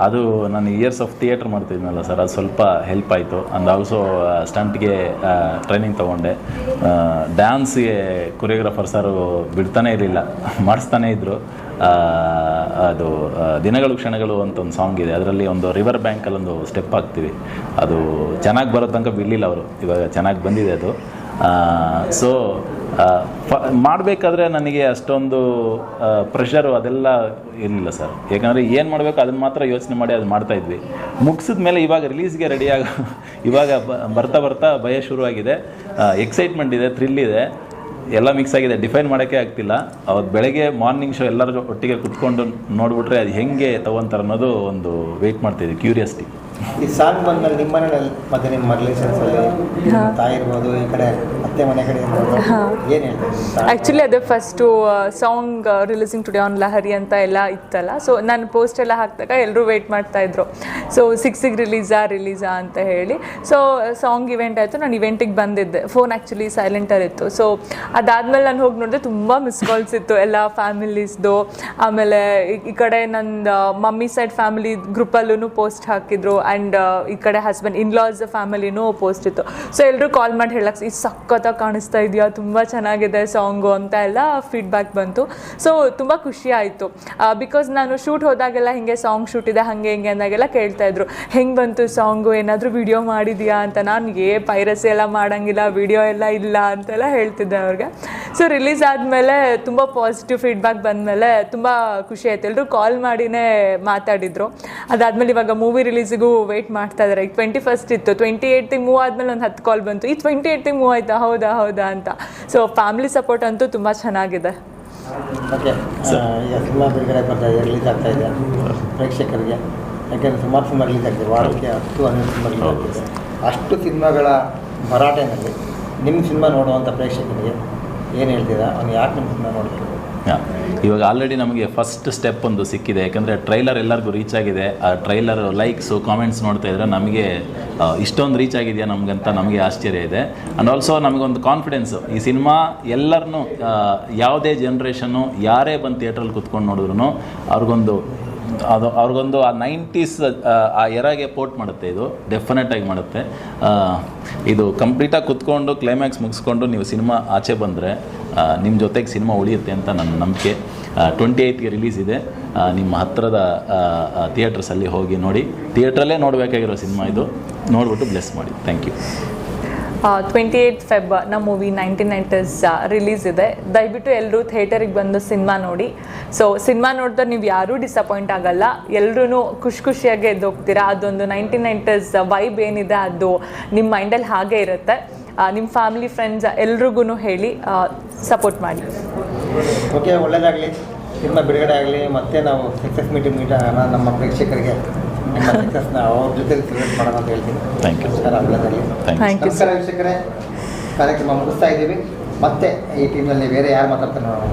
ಅದು ನಾನು ಇಯರ್ಸ್ ಆಫ್ ಥಿಯೇಟ್ರ್ ಮಾಡ್ತಿದ್ನಲ್ಲ ಸರ್ ಅದು ಸ್ವಲ್ಪ ಹೆಲ್ಪ್ ಆಯಿತು. ಆ್ಯಂಡ್ ಆಲ್ಸೋ ಸ್ಟಂಟ್ಗೆ ಟ್ರೈನಿಂಗ್ ತೊಗೊಂಡೆ. ಡ್ಯಾನ್ಸ್ಗೆ ಕೊರಿಯೋಗ್ರಾಫರ್ ಸರ್ ಬಿಡ್ತಾನೆ ಇರಲಿಲ್ಲ. ಮಾಡಿಸ್ತಾನೇ ಇದ್ದರು ಅದು ದಿನಗಳು ಕ್ಷಣಗಳು ಅಂತ ಒಂದು ಸಾಂಗ್ ಇದೆ. ಅದರಲ್ಲಿ ಒಂದು ರಿವರ್ ಬ್ಯಾಂಕಲ್ಲಿ ಒಂದು ಸ್ಟೆಪ್ ಹಾಕ್ತೀವಿ. ಅದು ಚೆನ್ನಾಗಿ ಬರೋ ತನಕ ಬಿಡಲಿಲ್ಲ ಅವರು. ಇವಾಗ ಚೆನ್ನಾಗಿ ಬಂದಿದೆ ಅದು. ಸೊ ಮಾಡಬೇಕಾದ್ರೆ ನನಗೆ ಅಷ್ಟೊಂದು ಪ್ರೆಷರು ಅದೆಲ್ಲ ಏನಿಲ್ಲ ಸರ್ ಯಾಕಂದರೆ ಏನು ಮಾಡಬೇಕು ಅದನ್ನು ಮಾತ್ರ ಯೋಚನೆ ಮಾಡಿ ಅದು ಮಾಡ್ತಾ ಇದ್ವಿ. ಮುಗಿಸಿದ ಮೇಲೆ ಇವಾಗ ರಿಲೀಸ್ಗೆ ರೆಡಿಯಾಗ ಇವಾಗ ಬರ್ತಾ ಬರ್ತಾ ಭಯ ಶುರುವಾಗಿದೆ. ಎಕ್ಸೈಟ್ಮೆಂಟ್ ಇದೆ ಥ್ರಿಲ್ ಇದೆ. ಎಲ್ಲ ಮಿಕ್ಸ್ ಆಗಿದೆ ಡಿಫೈನ್ ಮಾಡೋಕ್ಕೆ ಆಗ್ತಿಲ್ಲ. ಅವತ್ತು ಬೆಳಗ್ಗೆ ಮಾರ್ನಿಂಗ್ ಶೋ ಎಲ್ಲರ ಒಟ್ಟಿಗೆ ಕುತ್ಕೊಂಡು ನೋಡಿಬಿಟ್ರೆ ಅದು ಹೆಂಗೆ ತಗೊಂತಾರೆ ಅನ್ನೋದು ಒಂದು ವೆಯ್ಟ್ ಮಾಡ್ತಿದ್ವಿ ಕ್ಯೂರಿಯಾಸಿಟಿ ಈ ಸಾಂಗ್ ಬಂದ್ಮೇಲೆ ನಿಮ್ಮ ಮನೇಲಿ ಮತ್ತೆ ನಿಮ್ಮ ರಿಲೇಷನ್ಸಲ್ಲಿ ತಾಯಿ ಈ ಕಡೆ ಅತ್ತೆ ಮನೆ ಕಡೆ ಏನು ಹೇಳ್ತಾರೆ ಆ್ಯಕ್ಚುಲಿ ಅದೇ first song releasing today on Lahari ಅಂತ ಎಲ್ಲ ಇತ್ತಲ್ಲ. ಸೊ ನಾನು ಪೋಸ್ಟ್ ಎಲ್ಲ ಹಾಕಿದಾಗ ಎಲ್ಲರೂ ವೆಯ್ಟ್ ಮಾಡ್ತಾ ಇದ್ರು. ಸೊ ಸಿಕ್ಸಿಗೆ ರಿಲೀಸಾ ರಿಲೀಸಾ ಅಂತ ಹೇಳಿ. ಸೊ ಸಾಂಗ್ ಇವೆಂಟ್ ಆಯಿತು. ನಾನು ಇವೆಂಟಿಗೆ ಬಂದಿದ್ದೆ. ಫೋನ್ ಆ್ಯಕ್ಚುಲಿ ಸೈಲೆಂಟರ್ ಇತ್ತು. ಸೊ ಅದಾದ್ಮೇಲೆ ನಾನು ಹೋಗಿ ನೋಡಿದ್ರೆ ತುಂಬ ಮಿಸ್ ಕಾಲ್ಸ್ ಇತ್ತು. ಎಲ್ಲ ಫ್ಯಾಮಿಲೀಸ್ದು ಆಮೇಲೆ ಈ- ಕಡೆ ನಂದು ಮಮ್ಮಿ ಸೈಡ್ ಫ್ಯಾಮಿಲಿ ಗ್ರೂಪಲ್ಲೂ ಪೋಸ್ಟ್ ಹಾಕಿದ್ರು. ಆ್ಯಂಡ್ ಈ ಕಡೆ ಹಸ್ಬೆಂಡ್ ಇನ್ಲಾಸ್ ಫ್ಯಾಮಿಲಿನೂ ಪೋಸ್ಟ್ ಇತ್ತು. ಸೊ ಎಲ್ಲರೂ ಕಾಲ್ ಮಾಡಿ ಹೇಳಕ್ಕೆ ಈ ಸಖತ್ತಾಗಿ ಕಾಣಿಸ್ತಾ ಇದೆಯಾ? ತುಂಬ ಚೆನ್ನಾಗಿದೆ ಸಾಂಗು ಅಂತ ಎಲ್ಲ ಫೀಡ್ಬ್ಯಾಕ್ ಬಂತು. ಸೊ ತುಂಬ ಖುಷಿ ಆಯಿತು. ಬಿಕಾಸ್ ನಾನು ಶೂಟ್ ಹೋದಾಗೆಲ್ಲ ಹಿಂಗೆ ಸಾಂಗ್ ಶೂಟ್ ಇದೆ, ಹಾಗೆ ಹಿಂಗೆ ಅಂದಾಗೆಲ್ಲ ಕೇಳ್ತಾ ಇದ್ರು. ಹೆಂಗೆ ಬಂತು ಸಾಂಗು? ಏನಾದರೂ ವಿಡಿಯೋ ಮಾಡಿದೀಯಾ? ಅಂತ ನಾನು, ಏ, ಪೈರಸಿ ಎಲ್ಲ ಮಾಡೋಂಗಿಲ್ಲ ವಿಡಿಯೋ ಎಲ್ಲ ಇಲ್ಲ ಅಂತೆಲ್ಲ ಹೇಳ್ತಿದ್ದೆ ಅವ್ರಿಗೆ. ಸೊ ರಿಲೀಸ್ ಆದಮೇಲೆ ತುಂಬ ಪಾಸಿಟಿವ್ ಫೀಡ್ಬ್ಯಾಕ್ ಬಂದಮೇಲೆ ತುಂಬ ಖುಷಿ ಆಯ್ತು. ಎಲ್ಲರೂ ಕಾಲ್ ಮಾಡಿನೇ ಮಾತಾಡಿದ್ರು. ಅದಾದಮೇಲೆ ಇವಾಗ ಮೂವಿ ರಿಲೀಸಿಗೂ ವೆಯ್ಟ್ ಮಾಡ್ತಾ ಇದ್ದಾರೆ ಈಗ ಟ್ವೆಂಟಿ ಫಸ್ಟ್ ಇತ್ತು. ಟ್ವೆಂಟಿ ಏಯ್ಟಿಗೆ ಮೂವ್ ಆದಮೇಲೆ ಒಂದು ಹತ್ತು ಕಾಲ್ ಬಂತು. ಈ ಟ್ವೆಂಟಿ ಏಯ್ಟಿಗೆ ಮೂವ್ ಆಯ್ತಾ? ಹೌದಾ? ಹೌದಾ ಹೌದಾ ಅಂತ. ಸೊ ಫ್ಯಾಮಿಲಿ ಸಪೋರ್ಟ್ ಅಂತೂ ತುಂಬ ಚೆನ್ನಾಗಿದೆ. ಓಕೆ ಸಿನಿಮಾ ಬಿಡುಗಡೆ ಬರ್ತಾ ಇದೆ ರಿಲೀಸ್ ಆಗ್ತಾ ಇದೆ ಪ್ರೇಕ್ಷಕರಿಗೆ. ಯಾಕೆಂದರೆ ಸುಮಾರು ಸಿನಿಮಾ ರಿಲೀಸ್ ಆಗಿದೆ ವಾರಕ್ಕೆ ಹತ್ತು ಹನ್ನೊಂದು ಸಿನಿಮಾ ರಿಲೀಸ್ ಆಗ್ತಿದೆ. ಅಷ್ಟು ಸಿನಿಮಾಗಳ ಭರಾಟೆನಲ್ಲಿ ನಿಮ್ಮ ಸಿನಿಮಾ ನೋಡುವಂಥ ಪ್ರೇಕ್ಷಕರಿಗೆ ಏನು ಹೇಳ್ತೀರಾ? ಅವ್ನು ಯಾಕೆ ನಿಮ್ಮ ಸಿನಿಮಾ ನೋಡ್ತಾರೆ. ಇವಾಗ ಆಲ್ರೆಡಿ ನಮಗೆ ಫಸ್ಟ್ ಸ್ಟೆಪ್ ಒಂದು ಸಿಕ್ಕಿದೆ. ಯಾಕಂದರೆ ಟ್ರೈಲರ್ ಎಲ್ಲರಿಗೂ ರೀಚ್ ಆಗಿದೆ. ಆ ಟ್ರೈಲರ್ ಲೈಕ್ಸು ಕಾಮೆಂಟ್ಸ್ ನೋಡ್ತಾ ಇದ್ರೆ ನಮಗೆ ಇಷ್ಟೊಂದು ರೀಚ್ ಆಗಿದೆಯಾ ನಮಗಂತ ನಮಗೆ ಆಶ್ಚರ್ಯ ಇದೆ. ಆ್ಯಂಡ್ ಆಲ್ಸೋ ನಮಗೊಂದು ಕಾನ್ಫಿಡೆನ್ಸು ಈ ಸಿನಿಮಾ ಎಲ್ಲರನ್ನೂ ಯಾವುದೇ ಜನ್ರೇಷನ್ನು ಯಾರೇ ಬಂದು ಥಿಯೇಟ್ರಲ್ಲಿ ಕುತ್ಕೊಂಡು ನೋಡಿದ್ರು ಅವ್ರಿಗೊಂದು ಅದು ಅವ್ರಿಗೊಂದು ಆ ನೈಂಟೀಸ್, ಆ ಎರಾಗೆ ಪೋರ್ಟ್ ಮಾಡುತ್ತೆ ಇದು ಡೆಫಿನೆಟಾಗಿ ಮಾಡುತ್ತೆ. ಇದು ಕಂಪ್ಲೀಟಾಗಿ ಕುತ್ಕೊಂಡು ಕ್ಲೈಮ್ಯಾಕ್ಸ್ ಮುಗಿಸ್ಕೊಂಡು ನೀವು ಸಿನಿಮಾ ಆಚೆ ಬಂದರೆ ನಿಮ್ಮ ಜೊತೆಗೆ ಸಿನಿಮಾ ಉಳಿಯುತ್ತೆ ಅಂತ ನನ್ನ ನಂಬಿಕೆ. ಟ್ವೆಂಟಿ ಏಯ್ತ್ಗೆ ರಿಲೀಸ್ ಇದೆ. ನಿಮ್ಮ ಹತ್ತಿರದ ಥಿಯೇಟರ್ಸಲ್ಲಿ ಹೋಗಿ ನೋಡಿ. ಥಿಯೇಟ್ರಲ್ಲೇ ನೋಡಬೇಕಾಗಿರೋ ಸಿನಿಮಾ ಇದು. ನೋಡಿಬಿಟ್ಟು ಬ್ಲೆಸ್ ಮಾಡಿ. Thank you twenty eight Feb ನಮ್ಮ ಮೂವಿ ನೈನ್ಟೀನ್ ನೈಂಟೀಸ್ ರಿಲೀಸ್ ಇದೆ. ದಯವಿಟ್ಟು ಎಲ್ಲರೂ ಥಿಯೇಟರಿಗೆ ಬಂದು ಸಿನಿಮಾ ನೋಡಿ. ಸೊ ಸಿನಿಮಾ ನೋಡಿದ್ರೆ ನೀವು ಯಾರೂ ಡಿಸಪಾಯಿಂಟ್ ಆಗಲ್ಲ. ಎಲ್ಲರೂ ಖುಷಿ ಖುಷಿಯಾಗಿ ಎದ್ದು ಹೋಗ್ತೀರಾ ಅದೊಂದು ನೈನ್ಟೀನ್ ನೈಂಟೀಸ್ ವೈಬ್ ಏನಿದೆ, ಅದು ನಿಮ್ಮ ಮೈಂಡಲ್ಲಿ ಹಾಗೆ ಇರುತ್ತೆ. ನಿಮ್ಮ ಫ್ಯಾಮಿಲಿ ಫ್ರೆಂಡ್ಸ್ ಎಲ್ರಿಗೂ ಹೇಳಿ ಸಪೋರ್ಟ್ ಮಾಡಿ. ಓಕೆ, ಒಳ್ಳೇದಾಗಲಿ. ಸಿನಿಮಾ ಬಿಡುಗಡೆ ಆಗಲಿ. ಮತ್ತೆ ನಾವು ಸಕ್ಸಸ್ ಮೀಟಿಂಗ್ ಮೀಟ್ ನಮ್ಮ ಪ್ರೇಕ್ಷಕರಿಗೆ ಅವ್ರ ಜೊತೆ ಮಾಡೋಣ ಅಂತ ಹೇಳ್ತೀನಿ ಥ್ಯಾಂಕ್ ಯು ವೀಕ್ಷಕರೇ. ಕಾರ್ಯಕ್ರಮ ಮುಗಿಸ್ತಾ ಇದ್ದೀವಿ. ಮತ್ತೆ ಈ ಟೀಮ್ನಲ್ಲಿ ಬೇರೆ ಯಾರು ಮಾತಾಡ್ತಾರೆ ನೋಡೋಣ.